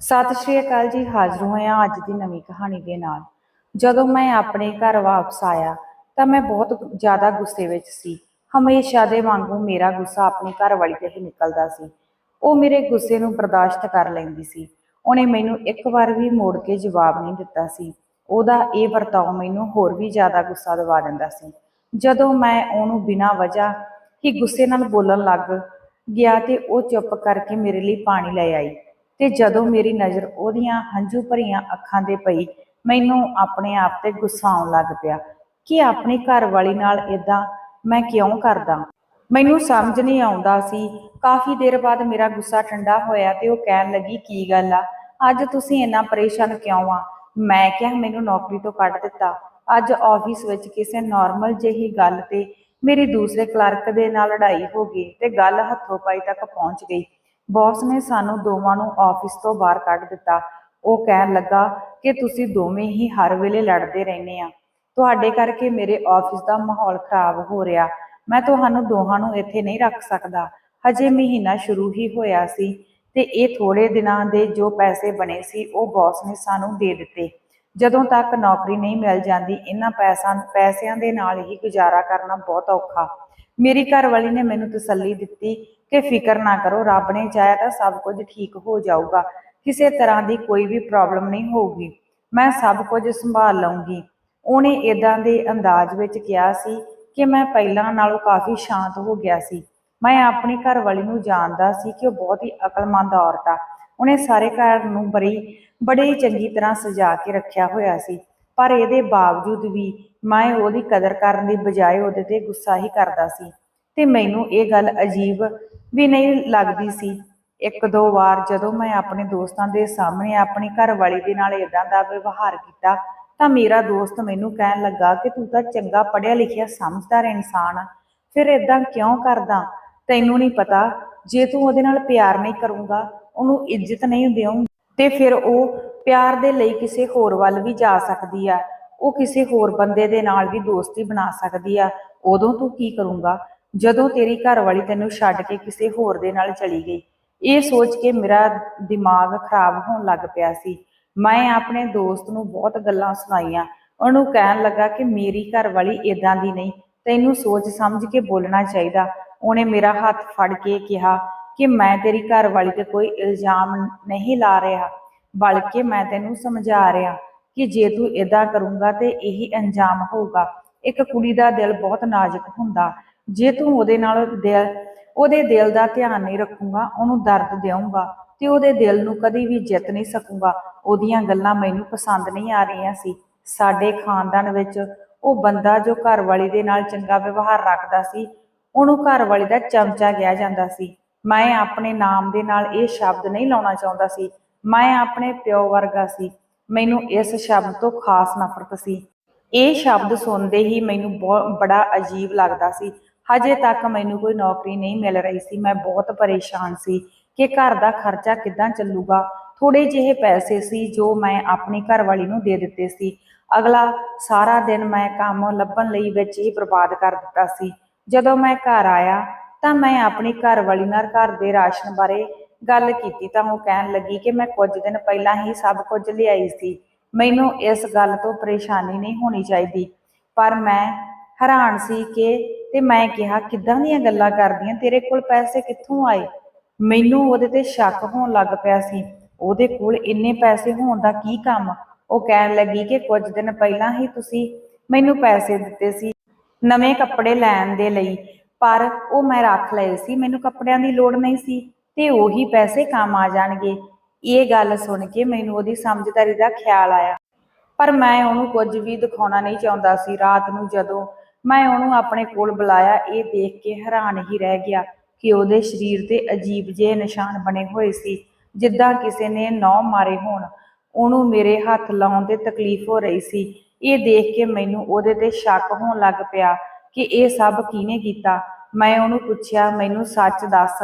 ਸਤਿ ਸ਼੍ਰੀ ਅਕਾਲ ਜੀ, ਹਾਜ਼ਰ ਹੋਇਆ ਅੱਜ ਦੀ ਨਵੀਂ ਕਹਾਣੀ ਦੇ ਨਾਲ। ਜਦੋਂ ਮੈਂ ਆਪਣੇ ਘਰ ਵਾਪਸ ਆਇਆ, ਤਾਂ ਮੈਂ ਬਹੁਤ ਜ਼ਿਆਦਾ ਗੁੱਸੇ ਵਿੱਚ ਸੀ। ਹਮੇਸ਼ਾ ਦੇ ਵਾਂਗੂ ਮੇਰਾ ਗੁੱਸਾ ਆਪਣੀ ਘਰ ਵਾਲੀ ਤੇ ਹੀ ਨਿਕਲਦਾ ਸੀ। ਉਹ ਮੇਰੇ ਗੁੱਸੇ ਨੂੰ ਬਰਦਾਸ਼ਤ ਕਰ ਲੈਂਦੀ ਸੀ। ਉਹਨੇ ਮੈਨੂੰ ਇੱਕ ਵਾਰ ਵੀ ਮੋੜ ਕੇ ਜਵਾਬ ਨਹੀਂ ਦਿੱਤਾ ਸੀ। ਉਹਦਾ ਇਹ ਵਰਤਾਓ ਮੈਨੂੰ ਹੋਰ ਵੀ ਜ਼ਿਆਦਾ ਗੁੱਸਾ ਦਿਵਾ ਦਿੰਦਾ ਸੀ। ਜਦੋਂ ਮੈਂ ਉਹਨੂੰ ਬਿਨਾਂ ਵਜ੍ਹਾ ਹੀ ਗੁੱਸੇ ਨਾਲ ਬੋਲਣ ਲੱਗ ਗਿਆ ਤੇ ਉਹ ਚੁੱਪ ਕਰਕੇ ਮੇਰੇ ਲਈ ਪਾਣੀ ਲੈ ਆਈ। ਤੇ ਜਦੋਂ ਮੇਰੀ ਨਜ਼ਰ ਉਹਦੀਆਂ ਹੰਝੂ ਭਰੀਆਂ ਅੱਖਾਂ ਦੇ ਪਈ, ਮੈਨੂੰ ਆਪਣੇ ਆਪ ਤੇ ਗੁੱਸਾ ਆਉਣ ਲੱਗ ਪਿਆ ਕਿ ਆਪਣੀ ਘਰ ਵਾਲੀ ਨਾਲ ਇਦਾਂ ਮੈਂ ਕਿਉਂ ਕਰਦਾ। ਮੈਨੂੰ ਸਮਝ ਨਹੀਂ ਆਉਂਦਾ ਸੀ। ਕਾਫੀ ਦੇਰ ਬਾਅਦ ਮੇਰਾ ਗੁੱਸਾ ਠੰਡਾ ਹੋਇਆ ਤੇ ਉਹ ਕਹਿਣ ਲੱਗੀ, ਕੀ ਗੱਲ ਆ? ਅੱਜ ਤੁਸੀਂ ਇੰਨਾ ਪਰੇਸ਼ਾਨ ਕਿਉਂ ਆ? ਮੈਂ ਕਿਹਾ, ਮੈਨੂੰ ਨੌਕਰੀ ਤੋਂ ਕੱਢ ਦਿੱਤਾ। ਅੱਜ ਆਫਿਸ ਵਿੱਚ ਕਿਸੇ ਨਾਰਮਲ ਜਿਹੀ ਗੱਲ ਤੇ ਮੇਰੇ ਦੂਸਰੇ ਕਲਰਕ ਦੇ ਨਾਲ ਲੜਾਈ ਹੋ ਗਈ ਤੇ ਗੱਲ ਹੱਥੋਂ ਪਾਈ ਤੱਕ ਪਹੁੰਚ ਗਈ। ਬੌਸ ਨੇ ਸਾਨੂੰ ਦੋਵਾਂ ਨੂੰ ਆਫਿਸ ਤੋਂ ਬਾਹਰ ਕੱਢ ਦਿੱਤਾ। ਉਹ ਕਹਿਣ ਲੱਗਾ ਕਿ ਤੁਸੀਂ ਦੋਵੇਂ ਹੀ ਹਰ ਵੇਲੇ ਲੜਦੇ ਰਹਿੰਦੇ ਆ। ਤੁਹਾਡੇ ਕਰਕੇ ਮੇਰੇ ਆਫਿਸ ਦਾ ਮਾਹੌਲ ਖਰਾਬ ਹੋ ਰਿਹਾ। ਮੈਂ ਤੁਹਾਨੂੰ ਦੋਹਾਂ ਨੂੰ ਇੱਥੇ ਨਹੀਂ ਰੱਖ ਸਕਦਾ। ਹਜੇ ਮਹੀਨਾ ਸ਼ੁਰੂ ਹੀ ਹੋਇਆ ਸੀ ਤੇ ਇਹ ਥੋੜੇ ਦਿਨਾਂ ਦੇ ਜੋ ਪੈਸੇ ਬਣੇ ਸੀ, ਉਹ ਬੌਸ ਨੇ ਸਾਨੂੰ ਦੇ ਦਿੱਤੇ। ਜਦੋਂ ਤੱਕ ਨੌਕਰੀ ਨਹੀਂ ਮਿਲ ਜਾਂਦੀ, ਇਹਨਾਂ ਪੈਸਾ ਪੈਸਿਆਂ ਦੇ ਨਾਲ ਹੀ ਗੁਜ਼ਾਰਾ ਕਰਨਾ ਬਹੁਤ ਔਖਾ। ਮੇਰੀ ਘਰ ਵਾਲੀ ਨੇ ਮੈਨੂੰ ਤਸੱਲੀ ਦਿੱਤੀ ਕਿ ਫਿਕਰ ਨਾ ਕਰੋ, ਰੱਬ ਨੇ ਚਾਹਿਆ ਤਾਂ ਸਭ ਕੁਝ ਠੀਕ ਹੋ ਜਾਊਗਾ। ਕਿਸੇ ਤਰ੍ਹਾਂ ਦੀ ਕੋਈ ਵੀ ਪ੍ਰੋਬਲਮ ਨਹੀਂ ਹੋਊਗੀ। ਮੈਂ ਸਭ ਕੁਝ ਸੰਭਾਲ ਲਵਾਂਗੀ ਉਹਨੇ ਇਦਾਂ ਦੇ ਅੰਦਾਜ਼ ਵਿੱਚ ਕਿਹਾ ਸੀ ਕਿ ਮੈਂ ਪਹਿਲਾਂ ਨਾਲੋਂ ਕਾਫੀ ਸ਼ਾਂਤ ਹੋ ਗਿਆ ਸੀ। ਮੈਂ ਆਪਣੀ ਘਰ ਵਾਲੀ ਨੂੰ ਜਾਣਦਾ ਸੀ ਕਿ ਉਹ ਬਹੁਤ ਹੀ ਅਕਲਮੰਦ ਔਰਤ ਆ। ਉਹਨੇ ਸਾਰੇ ਘਰ ਨੂੰ ਬੜੀ, ਬੜੇ ਹੀ ਚੰਗੀ ਤਰ੍ਹਾਂ ਸਜਾ ਕੇ ਰੱਖਿਆ ਹੋਇਆ ਸੀ। ਪਰ ਇਹਦੇ ਬਾਵਜੂਦ ਵੀ ਮੈਂ ਉਹਦੀ ਕਦਰ ਕਰਨ ਦੀ ਬਜਾਏ ਉਹਦੇ ਤੇ ਗੁੱਸਾ ਹੀ ਕਰਦਾ ਸੀ। ਤੇ ਮੈਨੂੰ ਇਹ ਗੱਲ ਅਜੀਬ ਵੀ ਨਹੀਂ ਲੱਗਦੀ ਸੀ। ਇੱਕ ਦੋ ਵਾਰ ਜਦੋਂ ਮੈਂ ਆਪਣੇ ਦੋਸਤਾਂ ਦੇ ਸਾਹਮਣੇ ਆਪਣੀ ਘਰ ਦੇ ਨਾਲ ਇਦਾਂ ਦਾ ਵਿਵਹਾਰ ਕੀਤਾ, ਤਾਂ ਮੇਰਾ ਦੋਸਤ ਮੈਨੂੰ ਕਹਿਣ ਲੱਗਾ ਕਿ ਤੂੰ ਤਾਂ ਚੰਗਾ ਪੜ੍ਹਿਆ ਲਿਖਿਆ ਸਮਝਦਾਰ ਇਨਸਾਨ ਆ। ਫਿਰ ਇਦਾਂ ਕਿਉਂ ਕਰਦਾ? ਤੈਨੂੰ ਨਹੀਂ ਪਤਾ। ਜੇ ਤੂੰ ਉਹਦੇ ਨਾਲ ਪਿਆਰ ਨਹੀਂ ਕਰੂੰਗਾ, ਉਹਨੂੰ ਇੱਜ਼ਤ ਨਹੀਂ ਦੇਉਂ ਤੇ ਫਿਰ ਉਹ ਪਿਆਰ ਦੇ ਲਈ ਕਿਸੇ ਹੋਰ ਵੱਲ ਵੀ ਜਾ ਸਕਦੀ ਆ, ਉਹ ਕਿਸੇ ਹੋਰ ਬੰਦੇ ਦੇ ਨਾਲ ਵੀ ਦੋਸਤੀ ਬਣਾ ਸਕਦੀ ਆ, ਉਦੋਂ ਤੂੰ ਕੀ ਕਰੂੰਗਾ? ਜਦੋਂ ਤੇਰੀ ਘਰ ਵਾਲੀ ਤੈਨੂੰ ਛੱਡ ਕੇ ਕਿਸੇ ਹੋਰ ਦੇ ਨਾਲ ਚਲੀ ਗਈ। ਇਹ ਸੋਚ ਕੇ ਮੇਰਾ ਦਿਮਾਗ ਖਰਾਬ ਹੋਣ ਲੱਗ ਪਿਆ ਸੀ। ਮੈਂ ਆਪਣੇ ਦੋਸਤ ਨੂੰ ਬਹੁਤ ਗੱਲਾਂ ਸੁਣਾਈਆਂ। ਉਹਨੂੰ ਕਹਿਣ ਲੱਗਾ ਕਿ ਮੇਰੀ ਘਰ ਵਾਲੀ ਇਦਾਂ ਦੀ ਨਹੀਂ, ਤੈਨੂੰ ਸੋਚ ਸਮਝ ਕੇ ਬੋਲਣਾ ਚਾਹੀਦਾ। ਉਹਨੇ ਮੇਰਾ ਹੱਥ ਫੜ ਕੇ ਕਿਹਾ ਕਿ ਮੈਂ ਤੇਰੀ ਘਰ ਵਾਲੀ ਤੇ ਕੋਈ ਇਲਜ਼ਾਮ ਨਹੀਂ ਲਾ ਰਿਹਾ। ਬਲਕਿ ਮੈਂ ਤੈਨੂੰ ਸਮਝਾ ਰਿਹਾ ਕਿ ਜੇ ਤੂੰ ਇਦਾਂ ਕਰੂੰਗਾ ਤੇ ਇਹੀ ਅੰਜਾਮ ਹੋਊਗਾ। ਇੱਕ ਕੁੜੀ ਦਾ ਦਿਲ ਬਹੁਤ ਨਾਜ਼ੁਕ ਹੁੰਦਾ। ਜੇ ਤੂੰ ਉਹਦੇ ਨਾਲ ਦਿਲ, ਉਹਦੇ ਦਿਲ ਦਾ ਧਿਆਨ ਨਹੀਂ ਰੱਖੂੰਗਾ, ਉਹਨੂੰ ਦਰਦ ਦੇਵਾਂਗਾ ਤੇ ਉਹਦੇ ਦਿਲ ਨੂੰ ਕਦੀ ਵੀ ਜਿੱਤ ਨਹੀਂ ਸਕੂੰਗਾ, ਉਹਦੀਆਂ ਗੱਲਾਂ ਮੈਨੂੰ ਪਸੰਦ ਨਹੀਂ ਆ ਰਹੀਆਂ ਸੀ। ਸਾਡੇ ਖਾਨਦਾਨ ਵਿੱਚ ਉਹ ਬੰਦਾ ਜੋ ਘਰ ਵਾਲੀ ਦੇ ਨਾਲ ਚੰਗਾ ਵਿਵਹਾਰ ਰੱਖਦਾ ਸੀ, ਉਹਨੂੰ ਘਰ ਵਾਲੀ ਦਾ ਚਮਚਾ ਕਿਹਾ ਜਾਂਦਾ ਸੀ। ਮੈਂ ਆਪਣੇ ਨਾਮ ਦੇ ਨਾਲ ਇਹ ਸ਼ਬਦ ਨਹੀਂ ਲਾਉਣਾ ਚਾਹੁੰਦਾ ਸੀ। ਮੈਂ ਆਪਣੇ ਪਿਓ ਵਰਗਾ ਸੀ। ਮੈਨੂੰ ਇਸ ਸ਼ਬਦ ਤੋਂ ਖਾਸ ਨਫ਼ਰਤ ਸੀ। ਇਹ ਸ਼ਬਦ ਸੁਣਦੇ ਹੀ ਮੈਨੂੰ ਬਹੁਤ ਬੜਾ ਅਜੀਬ ਲੱਗਦਾ ਸੀ। ਹਜੇ ਤੱਕ ਮੈਨੂੰ ਕੋਈ ਨੌਕਰੀ ਨਹੀਂ ਮਿਲ ਰਹੀ ਸੀ। ਮੈਂ ਬਹੁਤ ਪਰੇਸ਼ਾਨ ਸੀ ਕਿ ਘਰ ਦਾ ਖਰਚਾ ਕਿੱਦਾਂ ਚੱਲੂਗਾ। ਥੋੜੇ ਜਿਹੇ ਪੈਸੇ ਸੀ ਜੋ ਮੈਂ ਆਪਣੀ ਘਰਵਾਲੀ ਨੂੰ ਦੇ ਦਿੱਤੇ ਸੀ। ਅਗਲਾ ਸਾਰਾ ਦਿਨ ਮੈਂ ਕੰਮ ਲੱਭਣ ਲਈ ਵਿੱਚ ਹੀ ਬਰਬਾਦ ਕਰ ਦਿੱਤਾ ਸੀ। ਜਦੋਂ ਮੈਂ ਘਰ ਆਇਆ ਤਾਂ ਮੈਂ ਆਪਣੀ ਘਰਵਾਲੀ ਨਾਲ ਘਰ ਦੇ ਰਾਸ਼ਨ ਬਾਰੇ ਗੱਲ ਕੀਤੀ ਤਾਂ ਉਹ ਕਹਿਣ ਲੱਗੀ ਕਿ ਮੈਂ ਕੁਝ ਦਿਨ ਪਹਿਲਾਂ ਹੀ ਸਭ ਕੁਝ ਲਿਆਈ ਸੀ। ਮੈਨੂੰ ਇਸ ਗੱਲ ਤੋਂ ਪਰੇਸ਼ਾਨੀ ਨਹੀਂ ਹੋਣੀ ਚਾਹੀਦੀ। ਪਰ ਮੈਂ ਹੈਰਾਨ ਸੀ ਕਿ, ਤੇ ਮੈਂ ਕਿਹਾ, ਕਿੱਦਾਂ ਦੀਆਂ ਗੱਲਾਂ ਕਰਦੀਆਂ? ਤੇਰੇ ਕੋਲ ਪੈਸੇ ਕਿੱਥੋਂ ਆਏ? ਮੈਨੂੰ ਉਹਦੇ ਤੇ ਸ਼ੱਕ ਹੋਣ ਲੱਗ ਪਿਆ ਸੀ। ਉਹਦੇ ਕੋਲ ਇੰਨੇ ਪੈਸੇ ਹੋਣ ਦਾ ਕੀ ਕੰਮ? ਉਹ ਕਹਿਣ ਲੱਗੀ ਕਿ ਕੁਝ ਦਿਨ ਪਹਿਲਾਂ ਹੀ ਤੁਸੀਂ ਮੈਨੂੰ ਪੈਸੇ ਦਿੱਤੇ ਸੀ ਨਵੇਂ ਕੱਪੜੇ ਲੈਣ ਦੇ ਲਈ। ਪਰ ਉਹ ਮੈਂ ਰੱਖ ਲਏ ਸੀ। ਮੈਨੂੰ ਕੱਪੜਿਆਂ ਦੀ ਲੋੜ ਨਹੀਂ ਸੀ। ਤੇ ਉਹੀ ਪੈਸੇ ਕੰਮ ਆ ਜਾਣਗੇ। ਇਹ ਗੱਲ ਸੁਣ ਕੇ ਮੈਨੂੰ ਉਹਦੀ ਸਮਝਦਾਰੀ ਦਾ ਖਿਆਲ ਆਇਆ। ਪਰ ਮੈਂ ਉਹਨੂੰ ਕੁਝ ਵੀ ਦਿਖਾਉਣਾ ਨਹੀਂ ਚਾਹੁੰਦਾ ਸੀ ਰਾਤ ਨੂੰ ਜਦੋਂ ਮੈਂ ਉਹਨੂੰ ਆਪਣੇ ਕੋਲ ਬੁਲਾਇਆ, ਇਹ ਦੇਖ ਕੇ ਹੈਰਾਨ ਹੀ ਰਹਿ ਗਿਆ ਕਿ ਉਹਦੇ ਸਰੀਰ ਤੇ ਅਜੀਬ ਜਿਹੇ ਨਿਸ਼ਾਨ ਬਣੇ ਹੋਏ ਸੀ, ਜਿੱਦਾਂ ਕਿਸੇ ਨੇ ਨੌ ਮਾਰੇ ਹੋਣ। ਉਹਨੂੰ ਮੇਰੇ ਹੱਥ ਲਾਉਣ ਤੇ ਤਕਲੀਫ ਹੋ ਰਹੀ ਸੀ। ਇਹ ਦੇਖ ਕੇ ਮੈਨੂੰ ਉਹਦੇ ਤੇ ਸ਼ੱਕ ਹੋਣ ਲੱਗ ਪਿਆ ਕਿ ਇਹ ਸਭ ਕਿਹਨੇ ਕੀਤਾ? ਮੈਂ ਉਹਨੂੰ ਪੁੱਛਿਆ, ਮੈਨੂੰ ਸੱਚ ਦੱਸ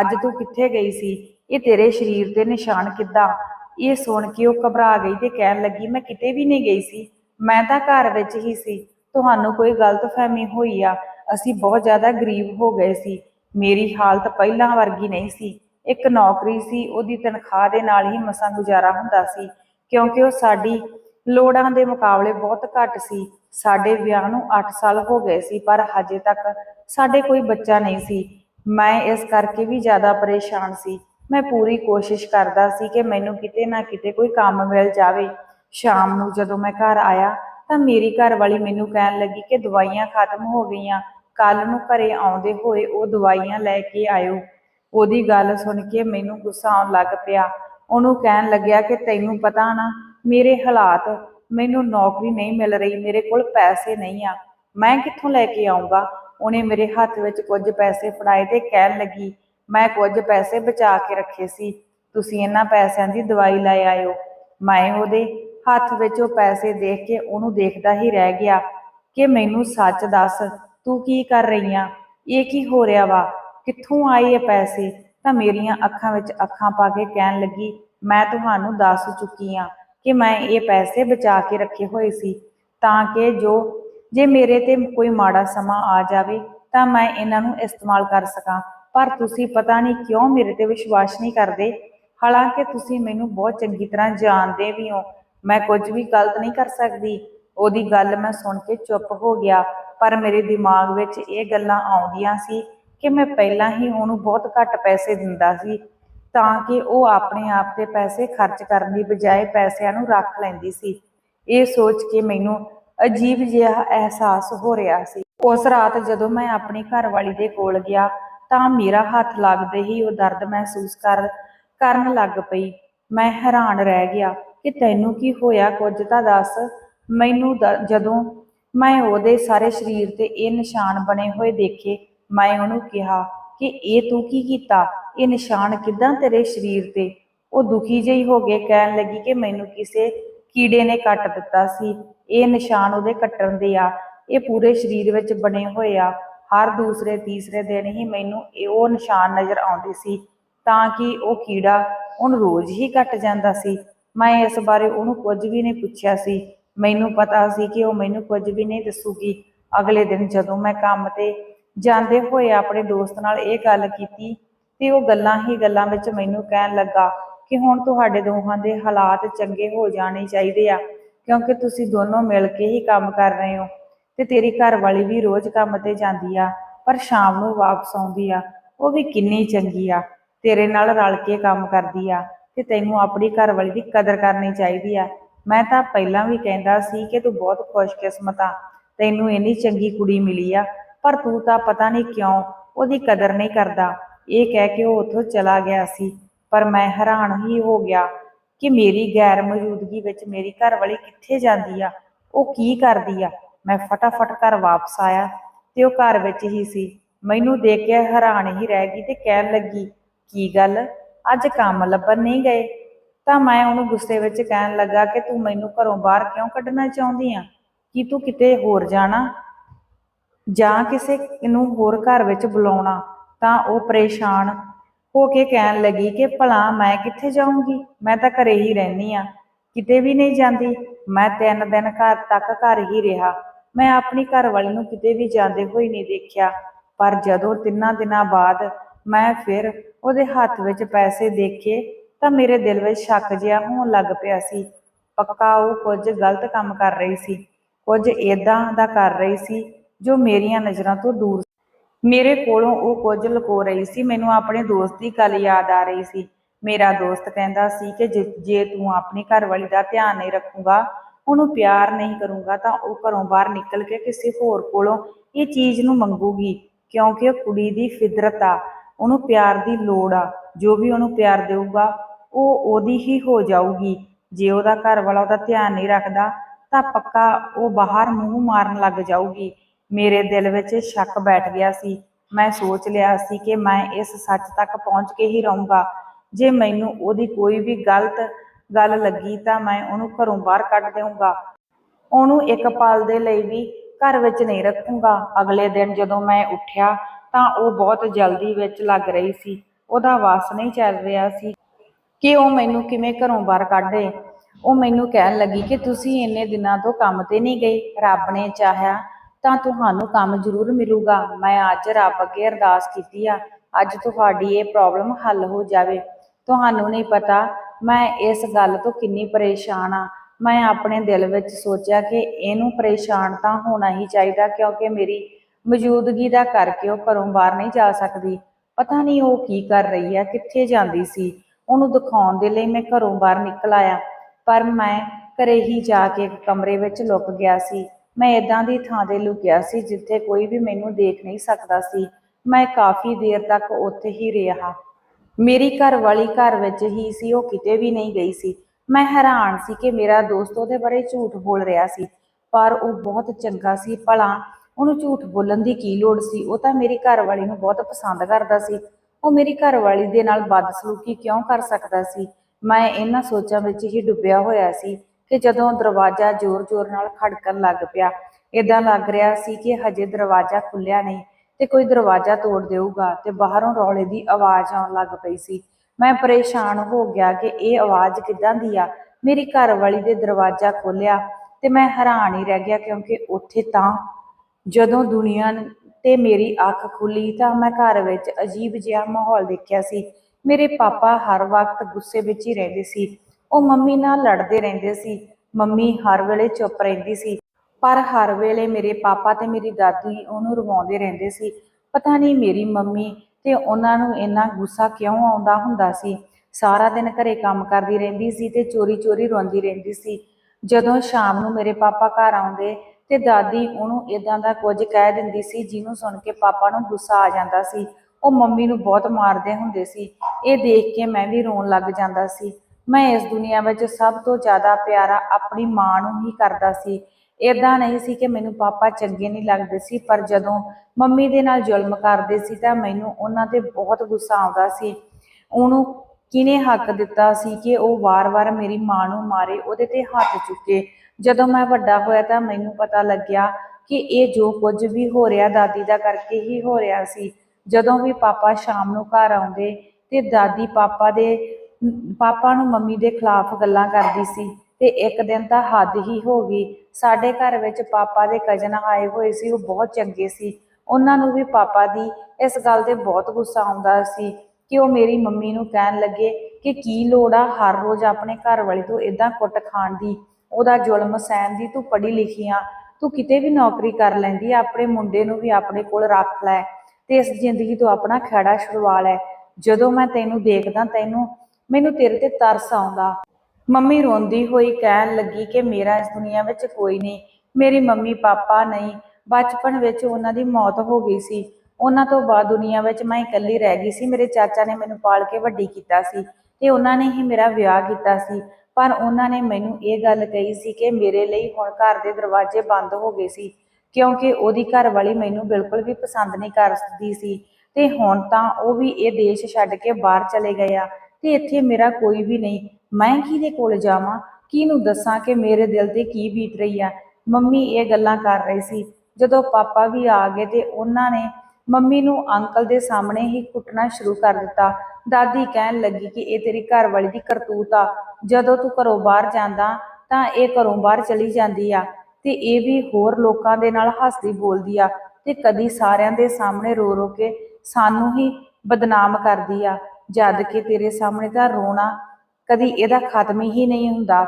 ਅੱਜ ਤੂੰ ਕਿੱਥੇ ਗਈ ਸੀ? ਇਹ ਤੇਰੇ ਸਰੀਰ ਤੇ ਨਿਸ਼ਾਨ ਕਿੱਦਾਂ? ਇਹ ਸੁਣ ਕੇ ਉਹ ਘਬਰਾ ਗਈ ਤੇ ਕਹਿਣ ਲੱਗੀ, ਮੈਂ ਕਿਤੇ ਵੀ ਨਹੀਂ ਗਈ ਸੀ। ਮੈਂ ਤਾਂ ਘਰ ਵਿੱਚ ਹੀ ਸੀ। ਤੁਹਾਨੂੰ ਕੋਈ ਗਲਤਫਹਿਮੀ ਹੋਈ ਆ? ਅਸੀਂ ਬਹੁਤ ਜ਼ਿਆਦਾ ਗਰੀਬ ਹੋ ਗਏ ਸੀ। ਮੇਰੀ ਹਾਲਤ ਪਹਿਲਾਂ ਵਰਗੀ ਨਹੀਂ ਸੀ। ਇੱਕ ਨੌਕਰੀ ਸੀ, ਉਹਦੀ ਤਨਖਾਹ ਦੇ ਨਾਲ ਹੀ ਮਸਾਂ ਗੁਜ਼ਾਰਾ ਹੁੰਦਾ ਸੀ। ਕਿਉਂਕਿ ਉਹ ਸਾਡੀ ਲੋੜਾਂ ਦੇ ਮੁਕਾਬਲੇ ਬਹੁਤ ਘੱਟ ਸੀ। ਸਾਡੇ ਵਿਆਹ ਨੂੰ 8 ਸਾਲ ਹੋ ਗਏ ਸੀ, ਪਰ ਹਜੇ ਤੱਕ ਸਾਡੇ ਕੋਈ ਬੱਚਾ ਨਹੀਂ ਸੀ। ਮੈਂ ਇਸ ਕਰਕੇ ਵੀ ਜ਼ਿਆਦਾ ਪਰੇਸ਼ਾਨ ਸੀ। ਮੈਂ ਪੂਰੀ ਕੋਸ਼ਿਸ਼ ਕਰਦਾ ਸੀ ਕਿ ਮੈਨੂੰ ਕਿਤੇ ਨਾ ਕਿਤੇ ਕੋਈ ਕੰਮ ਮਿਲ ਜਾਵੇ। ਸ਼ਾਮ ਨੂੰ ਜਦੋਂ ਮੈਂ ਘਰ ਆਇਆ ਤਾਂ ਮੇਰੀ ਘਰ ਵਾਲੀ ਮੈਨੂੰ ਕਹਿਣ ਲੱਗੀ ਕਿ ਦਵਾਈਆਂ ਖਤਮ ਹੋ ਗਈਆਂ ਕੱਲ ਨੂੰ ਘਰੇ ਆਉਂਦੇ ਹੋਏ ਉਹ ਦਵਾਈਆਂ ਲੈ ਕੇ ਆਇਓ। ਉਹਦੀ ਗੱਲ ਸੁਣ ਕੇ ਮੈਨੂੰ ਗੁੱਸਾ ਆਉਣ ਲੱਗ ਪਿਆ। ਉਹਨੂੰ ਕਹਿਣ ਲੱਗਿਆ ਕਿ ਤੈਨੂੰ ਪਤਾ ਨਾ, ਮੇਰੇ ਹਾਲਾਤ ਮੈਨੂੰ ਨੌਕਰੀ ਨਹੀਂ ਮਿਲ ਰਹੀ, ਮੇਰੇ ਕੋਲ ਪੈਸੇ ਨਹੀਂ ਆ। ਮੈਂ ਕਿੱਥੋਂ ਲੈ ਕੇ ਆਉਂਗਾ ਉਹਨੇ ਮੇਰੇ ਹੱਥ ਵਿੱਚ ਕੁਝ ਪੈਸੇ ਫੜਾਏ ਤੇ ਕਹਿਣ ਲੱਗੀ, ਮੈਂ ਕੁਝ ਪੈਸੇ ਬਚਾ ਕੇ ਰੱਖੇ ਸੀ, ਤੁਸੀਂ ਇਹਨਾਂ ਪੈਸਿਆਂ ਦੀ ਦਵਾਈ ਲੈ ਆਇਓ। ਮੈਂ ਉਹਦੇ ਹੱਥ ਵਿੱਚ ਉਹ ਪੈਸੇ ਦੇਖ ਕੇ ਉਹਨੂੰ ਦੇਖਦਾ ਹੀ ਰਹਿ ਗਿਆ ਕਿ ਮੈਨੂੰ ਸੱਚ ਦੱਸ, ਤੂੰ ਕੀ ਕਰ ਰਹੀ ਆ ਇਹ ਕੀ ਹੋ ਰਿਹਾ ਵਾ? ਕਿੱਥੋਂ ਆਏ ਇਹ ਪੈਸੇ? ਤਾਂ ਮੇਰੀਆਂ ਅੱਖਾਂ ਵਿੱਚ ਅੱਖਾਂ ਪਾ ਕੇ ਕਹਿਣ ਲੱਗੀ, ਮੈਂ ਤੁਹਾਨੂੰ ਦੱਸ ਚੁੱਕੀ ਆ ਕਿ ਮੈਂ ਇਹ ਪੈਸੇ ਬਚਾ ਕੇ ਰੱਖੇ ਹੋਏ ਸੀ, ਤਾਂ ਕਿ ਜੋ ਜੇ ਮੇਰੇ ਤੇ ਕੋਈ ਮਾੜਾ ਸਮਾਂ ਆ ਜਾਵੇ, ਤਾਂ ਮੈਂ ਇਹਨਾਂ ਨੂੰ ਇਸਤੇਮਾਲ ਕਰ ਸਕਾਂ। ਪਰ ਤੁਸੀਂ ਪਤਾ ਨਹੀਂ ਕਿਉਂ ਮੇਰੇ ਤੇ ਵਿਸ਼ਵਾਸ ਨਹੀਂ ਕਰਦੇ? ਹਾਲਾਂਕਿ ਤੁਸੀਂ ਮੈਨੂੰ ਬਹੁਤ ਚੰਗੀ ਤਰ੍ਹਾਂ ਜਾਣਦੇ ਵੀ ਹੋ। ਮੈਂ ਕੁਝ ਵੀ ਗਲਤ ਨਹੀਂ ਕਰ ਸਕਦੀ। ਉਹਦੀ ਗੱਲ ਮੈਂ ਸੁਣ ਕੇ ਚੁੱਪ ਹੋ ਗਿਆ। ਪਰ ਮੇਰੇ ਦਿਮਾਗ ਵਿੱਚ ਇਹ ਗੱਲਾਂ ਆਉਂਦੀਆਂ ਸੀ ਕਿ ਮੈਂ ਪਹਿਲਾਂ ਹੀ ਉਹਨੂੰ ਬਹੁਤ ਘੱਟ ਪੈਸੇ ਦਿੰਦਾ ਸੀ, ਤਾਂ ਕਿ ਉਹ ਆਪਣੇ ਆਪ ਤੇ ਪੈਸੇ ਖਰਚ ਕਰਨ ਦੀ ਬਜਾਏ ਪੈਸਿਆਂ ਨੂੰ ਰੱਖ ਲੈਂਦੀ ਸੀ। ਇਹ ਸੋਚ ਕੇ ਮੈਨੂੰ ਅਜੀਬ ਜਿਹਾ ਅਹਿਸਾਸ ਹੋ ਰਿਹਾ ਸੀ। ਉਸ ਰਾਤ ਜਦੋਂ ਮੈਂ ਆਪਣੀ ਘਰਵਾਲੀ ਦੇ ਕੋਲ ਗਿਆ, ਤਾਂ ਮੇਰਾ ਹੱਥ ਲੱਗਦੇ ਹੀ ਉਹ ਦਰਦ ਮਹਿਸੂਸ ਕਰ, ਕਰਨ ਲੱਗ ਪਈ। ਮੈਂ ਹੈਰਾਨ ਰਹਿ ਗਿਆ ਕਿ ਤੈਨੂੰ ਕੀ ਹੋਇਆ ਕੁਝ ਤਾਂ ਦੱਸ। ਮੈਨੂੰ ਦ- ਜਦੋਂ ਮੈਂ ਉਹਦੇ ਸਾਰੇ ਸਰੀਰ ਤੇ ਇਹ ਨਿਸ਼ਾਨ ਬਣੇ ਹੋਏ ਦੇਖੇ, ਮੈਂ ਉਹਨੂੰ ਕਿਹਾ ਕਿ ਇਹ ਤੂੰ ਕੀ ਕੀਤਾ? ਇਹ ਨਿਸ਼ਾਨ ਕਿਦਾਂ ਤੇਰੇ ਸਰੀਰ ਤੇ? ਉਹ ਦੁਖੀ ਜਿਹੀ ਹੋ ਕੇ ਕਹਿਣ ਲੱਗੀ ਕਿ ਮੈਨੂੰ ਕਿਸੇ ਕੀੜੇ ਨੇ ਕੱਟ ਦਿੱਤਾ ਸੀ। ਇਹ ਨਿਸ਼ਾਨ ਉਹਦੇ ਕੱਟਣ ਦੇ ਆ। ਇਹ ਪੂਰੇ ਸਰੀਰ ਵਿੱਚ ਬਣੇ ਹੋਏ ਆ। ਹਰ ਦੂਸਰੇ, ਤੀਸਰੇ ਦਿਨ ਹੀ ਮੈਨੂੰ ਇਹ ਉਹ ਨਿਸ਼ਾਨ ਨਜ਼ਰ ਆਉਂਦੇ ਸੀ, ਤਾਂ ਕਿ ਉਹ ਕੀੜਾ ਉਹਨੂੰ ਰੋਜ਼ ਹੀ ਕੱਟ ਜਾਂਦਾ ਸੀ। ਮੈਂ ਇਸ ਬਾਰੇ ਉਹਨੂੰ ਕੁਝ ਵੀ ਨਹੀਂ ਪੁੱਛਿਆ ਸੀ। ਮੈਨੂੰ ਪਤਾ ਸੀ ਕਿ ਉਹ ਮੈਨੂੰ ਕੁਝ ਵੀ ਨਹੀਂ ਦੱਸੂਗੀ। ਅਗਲੇ ਦਿਨ ਜਦੋਂ ਮੈਂ ਕੰਮ ਤੇ ਜਾਂਦੇ ਹੋਏ ਆਪਣੇ ਦੋਸਤ ਨਾਲ ਇਹ ਗੱਲ ਕੀਤੀ ਤੇ ਉਹ ਗੱਲਾਂ ਹੀ ਗੱਲਾਂ ਵਿੱਚ ਮੈਨੂੰ ਕਹਿਣ ਲੱਗਾ ਕਿ ਹੁਣ ਤੁਹਾਡੇ ਦੋਹਾਂ ਦੇ ਹਾਲਾਤ ਚੰਗੇ ਹੋ ਜਾਣੇ ਚਾਹੀਦੇ ਆ, ਕਿਉਂਕਿ ਤੁਸੀਂ ਦੋਨੋਂ ਮਿਲ ਕੇ ਹੀ ਕੰਮ ਕਰ ਰਹੇ ਹੋ ਤੇ ਤੇਰੀ ਘਰ ਵਾਲੀ ਵੀ ਰੋਜ਼ ਕੰਮ ਤੇ ਜਾਂਦੀ ਆ, ਪਰ ਸ਼ਾਮ ਨੂੰ ਵਾਪਸ ਆਉਂਦੀ ਆ, ਉਹ ਵੀ ਕਿੰਨੀ ਚੰਗੀ ਆ, ਤੇਰੇ ਨਾਲ ਰਲ ਕੇ ਕੰਮ ਕਰਦੀ ਆ ਤੇ ਤੈਨੂੰ ਆਪਣੀ ਘਰ ਵਾਲੀ ਦੀ ਕਦਰ ਕਰਨੀ ਚਾਹੀਦੀ ਆ। ਮੈਂ ਤਾਂ ਪਹਿਲਾਂ ਵੀ ਕਹਿੰਦਾ ਸੀ ਕਿ ਤੂੰ ਬਹੁਤ ਖੁਸ਼ਕਿਸਮਤ ਆ, ਤੈਨੂੰ ਇੰਨੀ ਚੰਗੀ ਕੁੜੀ ਮਿਲੀ ਆ, ਪਰ ਤੂੰ ਤਾਂ ਪਤਾ ਨਹੀਂ ਕਿਉਂ ਉਹਦੀ ਕਦਰ ਨਹੀਂ ਕਰਦਾ। ਇਹ ਕਹਿ ਕੇ ਉਹ ਉੱਥੋਂ ਚਲਾ ਗਿਆ ਸੀ। ਪਰ ਮੈਂ ਹੈਰਾਨ ਹੀ ਹੋ ਗਿਆ ਕਿ ਮੇਰੀ ਗੈਰ ਮੌਜੂਦਗੀ ਵਿੱਚ ਮੇਰੀ ਘਰ ਵਾਲੀ ਕਿੱਥੇ ਜਾਂਦੀ ਆ? ਉਹ ਕੀ ਕਰਦੀ ਆ? ਮੈਂ ਫਟਾਫਟ ਘਰ ਵਾਪਸ ਆਇਆ ਤੇ ਉਹ ਘਰ ਵਿੱਚ ਹੀ ਸੀ। ਮੈਨੂੰ ਦੇਖ ਕੇ ਹੈਰਾਨ ਹੀ ਰਹਿ ਗਈ ਤੇ ਕਹਿਣ ਲੱਗੀ, ਕੀ ਗੱਲ? ਅੱਜ ਕੰਮ ਲੱਭਣ ਨਹੀਂ ਗਏ? ਤਾਂ ਮੈਂ ਉਹਨੂੰ ਗੁੱਸੇ ਵਿੱਚ ਕਹਿਣ ਲੱਗਾ ਕਿ ਤੂੰ ਮੈਨੂੰ ਘਰੋਂ ਬਾਹਰ ਕਿਉਂ ਕੱਢਣਾ ਚਾਹੁੰਦੀ ਆ? ਕਿ ਤੂੰ ਕਿਤੇ ਹੋਰ ਜਾਣਾ? ਜਾਂ ਕਿਸੇ ਨੂੰ ਹੋਰ ਘਰ ਵਿੱਚ ਬੁਲਾਉਣਾ? ਤਾਂ ਉਹ ਪਰੇਸ਼ਾਨ ਹੋ ਕੇ ਕਹਿਣ ਲੱਗੀ ਕਿ ਭਲਾ ਮੈਂ ਕਿੱਥੇ ਜਾਊਂਗੀ? ਮੈਂ ਤਾਂ ਘਰੇ ਹੀ ਰਹਿੰਦੀ ਆ ਕਿਤੇ ਵੀ ਨਹੀਂ ਜਾਂਦੀ। ਮੈਂ ਤਿੰਨ ਦਿਨ ਘਰ ਤੱਕ ਘਰ ਹੀ ਰਿਹਾ। ਮੈਂ ਆਪਣੀ ਘਰ ਵਾਲੀ ਨੂੰ ਕਿਤੇ ਵੀ ਜਾਂਦੇ ਹੋਏ ਨਹੀਂ ਦੇਖਿਆ। ਪਰ ਜਦੋਂ ਤਿੰਨਾਂ ਦਿਨਾਂ ਬਾਅਦ ਮੈਂ ਫਿਰ ਉਹਦੇ ਹੱਥ ਵਿੱਚ ਪੈਸੇ ਦੇਖੇ ਤਾਂ ਮੇਰੇ ਦਿਲ ਵਿੱਚ ਸ਼ੱਕ ਜਿਹਾ ਹੋਣ ਲੱਗ ਪਿਆ ਸੀ। ਪੱਕਾ ਉਹ ਕੁਝ ਗਲਤ ਕੰਮ ਕਰ ਰਹੀ ਸੀ। ਕੁਝ ਏਦਾਂ ਦਾ ਕਰ ਰਹੀ ਸੀ ਜੋ ਮੇਰੀਆਂ ਨਜ਼ਰਾਂ ਤੋਂ ਦੂਰ ਮੇਰੇ ਕੋਲੋਂ ਉਹ ਕੁਝ ਲੁਕੋ ਰਹੀ ਸੀ, ਮੈਨੂੰ ਆਪਣੇ ਦੋਸਤ ਦੀ ਗੱਲ ਯਾਦ ਆ ਰਹੀ ਸੀ। ਮੇਰਾ ਦੋਸਤ ਕਹਿੰਦਾ ਸੀ ਕਿ ਜੇ ਜੇ ਤੂੰ ਆਪਣੀ ਘਰਵਾਲੀ ਦਾ ਧਿਆਨ ਨਹੀਂ ਰੱਖੂਗਾ, ਉਹਨੂੰ ਪਿਆਰ ਨਹੀਂ ਕਰੂੰਗਾ, ਤਾਂ ਉਹ ਘਰੋਂ ਬਾਹਰ ਨਿਕਲ ਕੇ ਕਿਸੇ ਹੋਰ ਕੋਲੋਂ ਇਹ ਚੀਜ਼ ਨੂੰ ਮੰਗੂਗੀ, ਕਿਉਂਕਿ ਉਹ ਕੁੜੀ ਦੀ ਫਿਦਰਤ ਆ, ਉਹਨੂੰ ਪਿਆਰ ਦੀ ਲੋੜ ਆ, ਜੋ ਵੀ ਉਹਨੂੰ ਪਿਆਰ ਦੇਊਗਾ, ਉਹ ਉਹਦੀ ਹੀ ਹੋ ਜਾਊਗੀ। ਜੇ ਉਹਦਾ ਘਰ ਵਾਲਾ ਉਹਦਾ ਧਿਆਨ ਨਹੀਂ ਰੱਖਦਾ, ਤਾਂ ਪੱਕਾ ਉਹ ਬਾਹਰ ਮੂੰਹ ਮਾਰਨ ਲੱਗ ਜਾਊਗੀ। ਮੇਰੇ ਦਿਲ ਵਿੱਚ ਸ਼ੱਕ ਬੈਠ ਗਿਆ ਸੀ। ਮੈਂ ਸੋਚ ਲਿਆ ਸੀ ਕਿ ਮੈਂ ਇਸ ਸੱਚ ਤੱਕ ਪਹੁੰਚ ਕੇ ਹੀ ਰਹੂੰਗਾ। ਜੇ ਮੈਨੂੰ ਉਹਦੀ ਕੋਈ ਵੀ ਗਲਤ ਗੱਲ ਲੱਗੀ ਤਾਂ ਮੈਂ ਉਹਨੂੰ ਘਰੋਂ ਬਾਹਰ ਕੱਢ ਦੇਵਾਂਗਾ ਉਹਨੂੰ ਇੱਕ ਪਲ ਦੇ ਲਈ ਵੀ ਘਰ ਵਿੱਚ ਨਹੀਂ ਰੱਖੂੰਗਾ। ਅਗਲੇ ਦਿਨ ਜਦੋਂ ਮੈਂ ਉੱਠਿਆ ਤਾਂ ਉਹ ਬਹੁਤ ਜਲਦੀ ਵਿੱਚ ਲੱਗ ਰਹੀ ਸੀ। ਉਹਦਾ ਵਾਸ ਨਹੀਂ ਚੱਲ ਰਿਹਾ ਸੀ ਕਿ ਉਹ ਮੈਨੂੰ ਕਿਵੇਂ ਘਰੋਂ ਬਾਹਰ ਕੱਢੇ। ਉਹ ਮੈਨੂੰ ਕਹਿਣ ਲੱਗੀ ਕਿ ਤੁਸੀਂ ਇੰਨੇ ਦਿਨਾਂ ਤੋਂ ਕੰਮ ਤੇ ਨਹੀਂ ਗਏ। ਰੱਬ ਨੇ ਚਾਹਿਆ ਤਾਂ ਤੁਹਾਨੂੰ ਕੰਮ ਜ਼ਰੂਰ ਮਿਲੂਗਾ। ਮੈਂ ਅੱਜ ਰੱਬ ਅੱਗੇ ਅਰਦਾਸ ਕੀਤੀ ਆ। ਅੱਜ ਤੁਹਾਡੀ ਇਹ ਪ੍ਰੋਬਲਮ ਹੱਲ ਹੋ ਜਾਵੇ। ਤੁਹਾਨੂੰ ਨਹੀਂ ਪਤਾ, ਮੈਂ ਇਸ ਗੱਲ ਤੋਂ ਕਿੰਨੀ ਪਰੇਸ਼ਾਨ ਆ। ਮੈਂ ਆਪਣੇ ਦਿਲ ਵਿੱਚ ਸੋਚਿਆ ਕਿ ਇਹਨੂੰ ਪਰੇਸ਼ਾਨ ਤਾਂ ਹੋਣਾ ਹੀ ਚਾਹੀਦਾ, ਕਿਉਂਕਿ ਮੇਰੀ ਮੌਜੂਦਗੀ ਦਾ ਕਰਕੇ ਉਹ ਘਰੋਂ ਬਾਹਰ ਨਹੀਂ ਜਾ ਸਕਦੀ। ਪਤਾ ਨਹੀਂ ਉਹ ਕੀ ਕਰ ਰਹੀ ਆ, ਕਿੱਥੇ ਜਾਂਦੀ ਸੀ। ਉਹਨੂੰ ਦਿਖਾਉਣ ਦੇ ਲਈ ਮੈਂ ਘਰੋਂ ਬਾਹਰ ਨਿਕਲ ਆਇਆ। ਪਰ ਮੈਂ ਘਰੇ ਹੀ ਜਾ ਕੇ ਇੱਕ ਕਮਰੇ ਵਿੱਚ ਲੁਕ ਗਿਆ ਸੀ। ਮੈਂ ਇਦਾਂ ਦੀ ਥਾਂ ਤੇ ਲੁਕਿਆ ਸੀ ਜਿੱਥੇ ਕੋਈ ਵੀ ਮੈਨੂੰ ਦੇਖ ਨਹੀਂ ਸਕਦਾ ਸੀ। ਮੈਂ ਕਾਫੀ ਦੇਰ ਤੱਕ ਉੱਥੇ ਹੀ ਰਿਹਾ। ਮੇਰੀ ਘਰ ਵਾਲੀ ਘਰ ਵਿੱਚ ਹੀ ਸੀ, ਉਹ ਕਿਤੇ ਵੀ ਨਹੀਂ ਗਈ ਸੀ। ਮੈਂ ਹੈਰਾਨ ਸੀ ਕਿ ਮੇਰਾ ਦੋਸਤ ਉਹਦੇ ਬਾਰੇ ਝੂਠ ਬੋਲ ਰਿਹਾ ਸੀ, ਪਰ ਉਹ ਬਹੁਤ ਚੰਗਾ ਸੀ। ਭਲਾ ਉਹਨੂੰ ਝੂਠ ਬੋਲਣ ਦੀ ਕੀ ਲੋੜ ਸੀ? ਉਹ ਤਾਂ ਮੇਰੀ ਘਰ ਵਾਲੀ ਨੂੰ ਬਹੁਤ ਪਸੰਦ ਕਰਦਾ ਸੀ। ਉਹ ਮੇਰੀ ਘਰ ਵਾਲੀ ਦੇ ਨਾਲ ਬਦਸਲੂਕੀ ਕਿਉਂ ਕਰ ਸਕਦਾ ਸੀ? ਮੈਂ ਇਹਨਾਂ ਸੋਚਾਂ ਵਿੱਚ ਹੀ ਡੁੱਬਿਆ ਹੋਇਆ ਸੀ। ਕਿ ਜਦੋਂ ਦਰਵਾਜ਼ਾ ਜ਼ੋਰ-ਜ਼ੋਰ ਨਾਲ ਖੜਕਣ ਲੱਗ ਪਿਆ ਇਦਾਂ ਲੱਗ ਰਿਹਾ ਸੀ ਕਿ ਹਜੇ ਦਰਵਾਜ਼ਾ ਖੁੱਲਿਆ ਨਹੀਂ ਤੇ ਕੋਈ ਦਰਵਾਜ਼ਾ ਤੋੜ ਦੇਊਗਾ ਤੇ ਬਾਹਰੋਂ ਰੌਲੇ ਦੀ ਆਵਾਜ਼ ਆਉਣ ਲੱਗ ਪਈ ਸੀ। ਮੈਂ ਪਰੇਸ਼ਾਨ ਹੋ ਗਿਆ ਕਿ ਇਹ ਆਵਾਜ਼ ਕਿੱਦਾਂ ਦੀ ਆ? ਮੇਰੀ ਘਰ ਵਾਲੀ ਦੇ ਦਰਵਾਜ਼ਾ ਖੋਲਿਆ ਤੇ ਮੈਂ ਹੈਰਾਨ ਹੀ ਰਹਿ ਗਿਆ ਕਿਉਂਕਿ ਉੱਥੇ ਤਾਂ ਜਦੋਂ ਦੁਨੀਆ ਤੇ ਮੇਰੀ ਅੱਖ ਖੁੱਲੀ ਤਾਂ ਮੈਂ ਘਰ ਵਿੱਚ ਅਜੀਬ ਜਿਹਾ ਮਾਹੌਲ ਦੇਖਿਆ ਸੀ। ਮੇਰੇ ਪਾਪਾ ਹਰ ਵਕਤ ਗੁੱਸੇ ਵਿੱਚ ਹੀ ਰਹਿੰਦੇ ਸੀ। ਉਹ ਮੰਮੀ ਨਾਲ ਲੜਦੇ ਰਹਿੰਦੇ ਸੀ। ਮੰਮੀ ਹਰ ਵੇਲੇ ਚੁੱਪ ਰਹਿੰਦੀ ਸੀ। ਪਰ ਹਰ ਵੇਲੇ ਮੇਰੇ ਪਾਪਾ ਤੇ ਮੇਰੀ ਦਾਦੀ ਉਹਨੂੰ ਰਵਾਉਂਦੇ ਰਹਿੰਦੇ ਸੀ। ਪਤਾ ਨਹੀਂ ਮੇਰੀ ਮੰਮੀ ਤੇ ਉਹਨਾਂ ਨੂੰ ਇੰਨਾ ਗੁੱਸਾ ਕਿਉਂ ਆਉਂਦਾ ਹੁੰਦਾ ਸੀ। ਸਾਰਾ ਦਿਨ ਘਰੇ ਕੰਮ ਕਰਦੀ ਰਹਿੰਦੀ ਸੀ ਤੇ ਚੋਰੀ-ਚੋਰੀ ਰੋਂਦੀ ਰਹਿੰਦੀ ਸੀ। ਜਦੋਂ ਸ਼ਾਮ ਨੂੰ ਮੇਰੇ ਪਾਪਾ ਘਰ ਆਉਂਦੇ ਤੇ ਦਾਦੀ ਉਹਨੂੰ ਇਦਾਂ ਦਾ ਕੁਝ ਕਹਿ ਦਿੰਦੀ ਸੀ ਜਿਹਨੂੰ ਸੁਣ ਕੇ ਪਾਪਾ ਨੂੰ ਗੁੱਸਾ ਆ ਜਾਂਦਾ ਸੀ। ਉਹ ਮੰਮੀ ਨੂੰ ਬਹੁਤ ਮਾਰਦੇ ਹੁੰਦੇ ਸੀ। ਇਹ ਦੇਖ ਕੇ ਮੈਂ ਵੀ ਰੋਣ ਲੱਗ ਜਾਂਦਾ ਸੀ। ਮੈਂ ਇਸ ਦੁਨੀਆ ਵਿੱਚ ਸਭ ਤੋਂ ਜ਼ਿਆਦਾ ਪਿਆਰਾ ਆਪਣੀ ਮਾਂ ਨੂੰ ਹੀ ਕਰਦਾ ਸੀ। ਇਦਾਂ ਨਹੀਂ ਸੀ ਕਿ ਮੈਨੂੰ ਪਾਪਾ ਚੰਗੇ ਨਹੀਂ ਲੱਗਦੇ ਸੀ, ਪਰ ਜਦੋਂ ਮੰਮੀ ਦੇ ਨਾਲ ਜ਼ੁਲਮ ਕਰਦੇ ਸੀ ਤਾਂ ਮੈਨੂੰ ਉਹਨਾਂ ਤੇ ਬਹੁਤ ਗੁੱਸਾ ਆਉਂਦਾ ਸੀ। ਉਹਨੂੰ ਕਿਹਨੇ ਹੱਕ ਦਿੱਤਾ ਸੀ ਕਿ ਉਹ ਵਾਰ-ਵਾਰ ਮੇਰੀ ਮਾਂ ਨੂੰ ਮਾਰੇ, ਉਹਦੇ ਤੇ ਹੱਥ ਚੁੱਕੇ। ਜਦੋਂ ਮੈਂ ਵੱਡਾ ਹੋਇਆ ਤਾਂ ਮੈਨੂੰ ਪਤਾ ਲੱਗਿਆ ਕਿ ਇਹ ਜੋ ਕੁਝ ਵੀ ਹੋ ਰਿਹਾ ਦਾਦੀ ਦਾ ਕਰਕੇ ਹੀ ਹੋ ਰਿਹਾ ਸੀ। ਜਦੋਂ ਵੀ ਪਾਪਾ ਸ਼ਾਮ ਨੂੰ ਘਰ ਆਉਂਦੇ ਤੇ ਦਾਦੀ ਪਾਪਾ ਦੇ ਪਾਪਾ ਨੂੰ ਮੰਮੀ ਦੇ ਖਿਲਾਫ ਗੱਲਾਂ ਕਰਦੀ ਸੀ ਤੇ ਇੱਕ ਦਿਨ ਤਾਂ ਹੱਦ ਹੀ ਹੋ ਗਈ। ਸਾਡੇ ਘਰ ਵਿੱਚ ਪਾਪਾ ਦੇ ਕਜ਼ਨ ਆਏ ਹੋਏ ਸੀ, ਉਹ ਬਹੁਤ ਚੰਗੇ ਸੀ। ਉਹਨਾਂ ਨੂੰ ਵੀ ਪਾਪਾ ਦੀ ਇਸ ਗੱਲ ਤੇ ਬਹੁਤ ਗੁੱਸਾ ਆਉਂਦਾ ਸੀ ਕਿ ਉਹ ਮੇਰੀ ਮੰਮੀ ਨੂੰ ਕਹਿਣ ਲੱਗੇ ਕਿ ਕੀ ਲੋੜ ਆ ਹਰ ਰੋਜ਼ ਆਪਣੇ ਘਰ ਵਾਲੀ ਤੋਂ ਇਦਾਂ ਕੁੱਟ ਖਾਣ ਦੀ। ਉਹਦਾ ਜ਼ੁਲਮ ਸਹਿਣ ਦੀ ਤੂੰ ਪੜ੍ਹੀ ਲਿਖੀ ਆ, ਤੂੰ ਕਿਤੇ ਵੀ ਨੌਕਰੀ ਕਰ ਲੈਂਦੀ ਆ, ਆਪਣੇ ਮੁੰਡੇ ਨੂੰ ਵੀ ਆਪਣੇ ਕੋਲ ਰੱਖ ਲੈ ਤੇ ਇਸ ਜ਼ਿੰਦਗੀ ਤੋਂ ਆਪਣਾ ਖੜਾ ਛੁਡਵਾ ਲੈ। ਜਦੋਂ ਮੈਂ ਤੈਨੂੰ ਦੇਖਦਾ, ਤੈਨੂੰ ਮੈਨੂੰ ਤੇਰੇ ਤੇ ਤਰਸ ਆਉਂਦਾ। ਮੰਮੀ ਰੋਂਦੀ ਹੋਈ ਕਹਿਣ ਲੱਗੀ ਕਿ ਮੇਰਾ ਇਸ ਦੁਨੀਆ ਵਿੱਚ ਕੋਈ ਨਹੀਂ, ਮੇਰੀ ਮੰਮੀ ਪਾਪਾ ਨਹੀਂ। ਬਚਪਨ ਵਿੱਚ ਉਹਨਾਂ ਦੀ ਮੌਤ ਹੋ ਗਈ ਸੀ। ਉਹਨਾਂ ਤੋਂ ਬਾਅਦ ਦੁਨੀਆ ਵਿੱਚ ਮੈਂ ਇਕੱਲੀ ਰਹਿ ਗਈ ਸੀ। ਮੇਰੇ ਚਾਚਾ ਨੇ ਮੈਨੂੰ ਪਾਲ ਕੇ ਵੱਡੀ ਕੀਤਾ ਸੀ ਤੇ ਉਹਨਾਂ ਨੇ ਹੀ ਮੇਰਾ ਵਿਆਹ ਕੀਤਾ ਸੀ। ਪਰ ਉਹਨਾਂ ਨੇ ਮੈਨੂੰ ਇਹ ਗੱਲ ਕਹੀ ਸੀ ਕਿ ਮੇਰੇ ਲਈ ਹੁਣ ਘਰ ਦੇ ਦਰਵਾਜ਼ੇ ਬੰਦ ਹੋ ਗਏ ਸੀ, ਕਿਉਂਕਿ ਉਹਦੀ ਘਰ ਵਾਲੀ ਮੈਨੂੰ ਬਿਲਕੁਲ ਵੀ ਪਸੰਦ ਨਹੀਂ ਕਰਦੀ ਸੀ। ਤੇ ਹੁਣ ਤਾਂ ਉਹ ਵੀ ਇਹ ਦੇਸ਼ ਛੱਡ ਕੇ ਬਾਹਰ ਚਲੇ ਗਏ ਆ। ਤੇ ਇੱਥੇ ਮੇਰਾ ਕੋਈ ਵੀ ਨਹੀਂ। ਮੈਂ ਕਿਹਦੇ ਕੋਲ ਜਾਵਾਂ? ਕਿਹਨੂੰ ਦੱਸਾਂ ਕਿ ਮੇਰੇ ਦਿਲ ਤੇ ਕੀ ਬੀਤ ਰਹੀ ਆ? ਮੰਮੀ ਇਹ ਗੱਲਾਂ ਕਰ ਰਹੀ ਸੀ। ਜਦੋਂ ਪਾਪਾ ਵੀ ਆ ਗਏ ਤੇ ਉਹਨਾਂ ਨੇ ਮੰਮੀ ਨੂੰ ਅੰਕਲ ਦੇ ਸਾਹਮਣੇ ਹੀ ਕੁੱਟਣਾ ਸ਼ੁਰੂ ਕਰ ਦਿੱਤਾ। ਦਾਦੀ ਕਹਿਣ ਲੱਗੀ ਕਿ ਇਹ ਤੇਰੀ ਘਰ ਵਾਲੀ ਦੀ ਕਰਤੂਤ ਆ। ਜਦੋਂ ਤੂੰ ਘਰੋਂ ਬਾਹਰ ਜਾਂਦਾ ਤਾਂ ਇਹ ਘਰੋਂ ਬਾਹਰ ਚਲੀ ਜਾਂਦੀ ਆ ਤੇ ਇਹ ਵੀ ਹੋਰ ਲੋਕਾਂ ਦੇ ਨਾਲ ਹੱਸਦੀ ਬੋਲਦੀ ਆ ਤੇ ਕਦੀ ਸਾਰਿਆਂ ਦੇ ਸਾਹਮਣੇ ਰੋ ਰੋ ਕੇ ਸਾਨੂੰ ਹੀ ਬਦਨਾਮ ਕਰਦੀ ਆ। ਜਦ ਕਿ ਤੇਰੇ ਸਾਹਮਣੇ ਤਾਂ ਰੋਣਾ ਕਦੀ ਇਹਦਾ ਖਤਮ ਹੀ ਨਹੀਂ ਹੁੰਦਾ।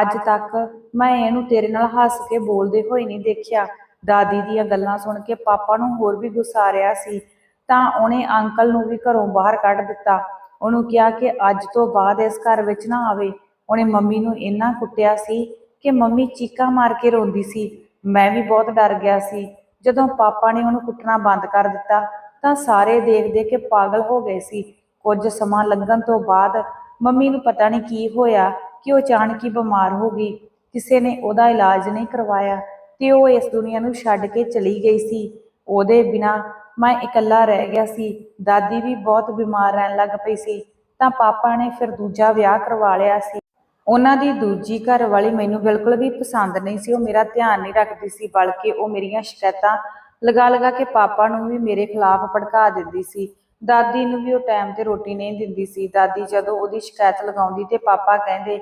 ਅੱਜ ਤੱਕ ਮੈਂ ਇਹਨੂੰ ਤੇਰੇ ਨਾਲ ਹੱਸ ਕੇ ਬੋਲਦੇ ਹੋਏ ਨਹੀਂ ਦੇਖਿਆ। ਦਾਦੀ ਦੀਆਂ ਗੱਲਾਂ ਸੁਣ ਕੇ ਪਾਪਾ ਨੂੰ ਹੋਰ ਵੀ ਗੁੱਸਾ ਆ ਰਿਹਾ ਸੀ। ਤਾਂ ਉਹਨੇ ਅੰਕਲ ਨੂੰ ਵੀ ਘਰੋਂ ਬਾਹਰ ਕੱਢ ਦਿੱਤਾ। ਉਹਨੂੰ ਕਿਹਾ ਕਿ ਅੱਜ ਤੋਂ ਬਾਅਦ ਇਸ ਘਰ ਵਿੱਚ ਨਾ ਆਵੇ। ਉਹਨੇ ਮੰਮੀ ਨੂੰ ਇੰਨਾ ਕੁੱਟਿਆ ਸੀ ਕਿ ਮੰਮੀ ਚੀਕਾਂ ਮਾਰ ਕੇ ਰੋਂਦੀ ਸੀ। ਮੈਂ ਵੀ ਬਹੁਤ ਡਰ ਗਿਆ ਸੀ। ਜਦੋਂ ਪਾਪਾ ਨੇ ਉਹਨੂੰ ਕੁੱਟਣਾ ਬੰਦ ਕਰ ਦਿੱਤਾ ਤਾਂ ਸਾਰੇ ਦੇਖ ਦੇਖ ਕੇ ਪਾਗਲ ਹੋ ਗਏ ਸੀ। ਕੁਝ ਸਮਾਂ ਲੰਘਣ ਤੋਂ ਬਾਅਦ ਮੰਮੀ ਨੂੰ ਪਤਾ ਨਹੀਂ ਕੀ ਹੋਇਆ ਕਿ ਉਹ ਅਚਾਨਕ ਹੀ ਬਿਮਾਰ ਹੋ ਗਈ। ਕਿਸੇ ਨੇ ਉਹਦਾ ਇਲਾਜ ਨਹੀਂ ਕਰਵਾਇਆ ਤੇ ਉਹ ਇਸ ਦੁਨੀਆ ਨੂੰ ਛੱਡ ਕੇ ਚਲੀ ਗਈ ਸੀ। ਉਹਦੇ ਬਿਨਾ ਮੈਂ ਇਕੱਲਾ ਰਹਿ ਗਿਆ ਸੀ। ਦਾਦੀ ਵੀ ਬਹੁਤ ਬਿਮਾਰ ਰਹਿਣ ਲੱਗ ਪਈ ਸੀ, ਤਾਂ ਪਾਪਾ ਨੇ ਫਿਰ ਦੂਜਾ ਵਿਆਹ ਕਰਵਾ ਲਿਆ ਸੀ। ਉਹਨਾਂ ਦੀ ਦੂਜੀ ਘਰ ਵਾਲੀ ਮੈਨੂੰ ਬਿਲਕੁਲ ਵੀ ਪਸੰਦ ਨਹੀਂ ਸੀ। ਉਹ ਮੇਰਾ ਧਿਆਨ ਨਹੀਂ ਰੱਖਦੀ ਸੀ, ਬਲਕਿ ਉਹ ਮੇਰੀਆਂ ਸ਼ਿਕਾਇਤਾਂ ਲਗਾ ਲਗਾ ਕੇ ਪਾਪਾ ਨੂੰ ਵੀ ਮੇਰੇ ਖਿਲਾਫ ਭੜਕਾ ਦਿੰਦੀ ਸੀ। ਦਾਦੀ ਨੂੰ ਵੀ ਉਹ ਟਾਈਮ ਤੇ ਰੋਟੀ ਨਹੀਂ ਦਿੰਦੀ ਸੀ। ਦਾਦੀ ਜਦੋਂ ਉਹਦੀ ਸ਼ਿਕਾਇਤ ਲਗਾਉਂਦੀ ਤੇ ਪਾਪਾ ਕਹਿੰਦੇ,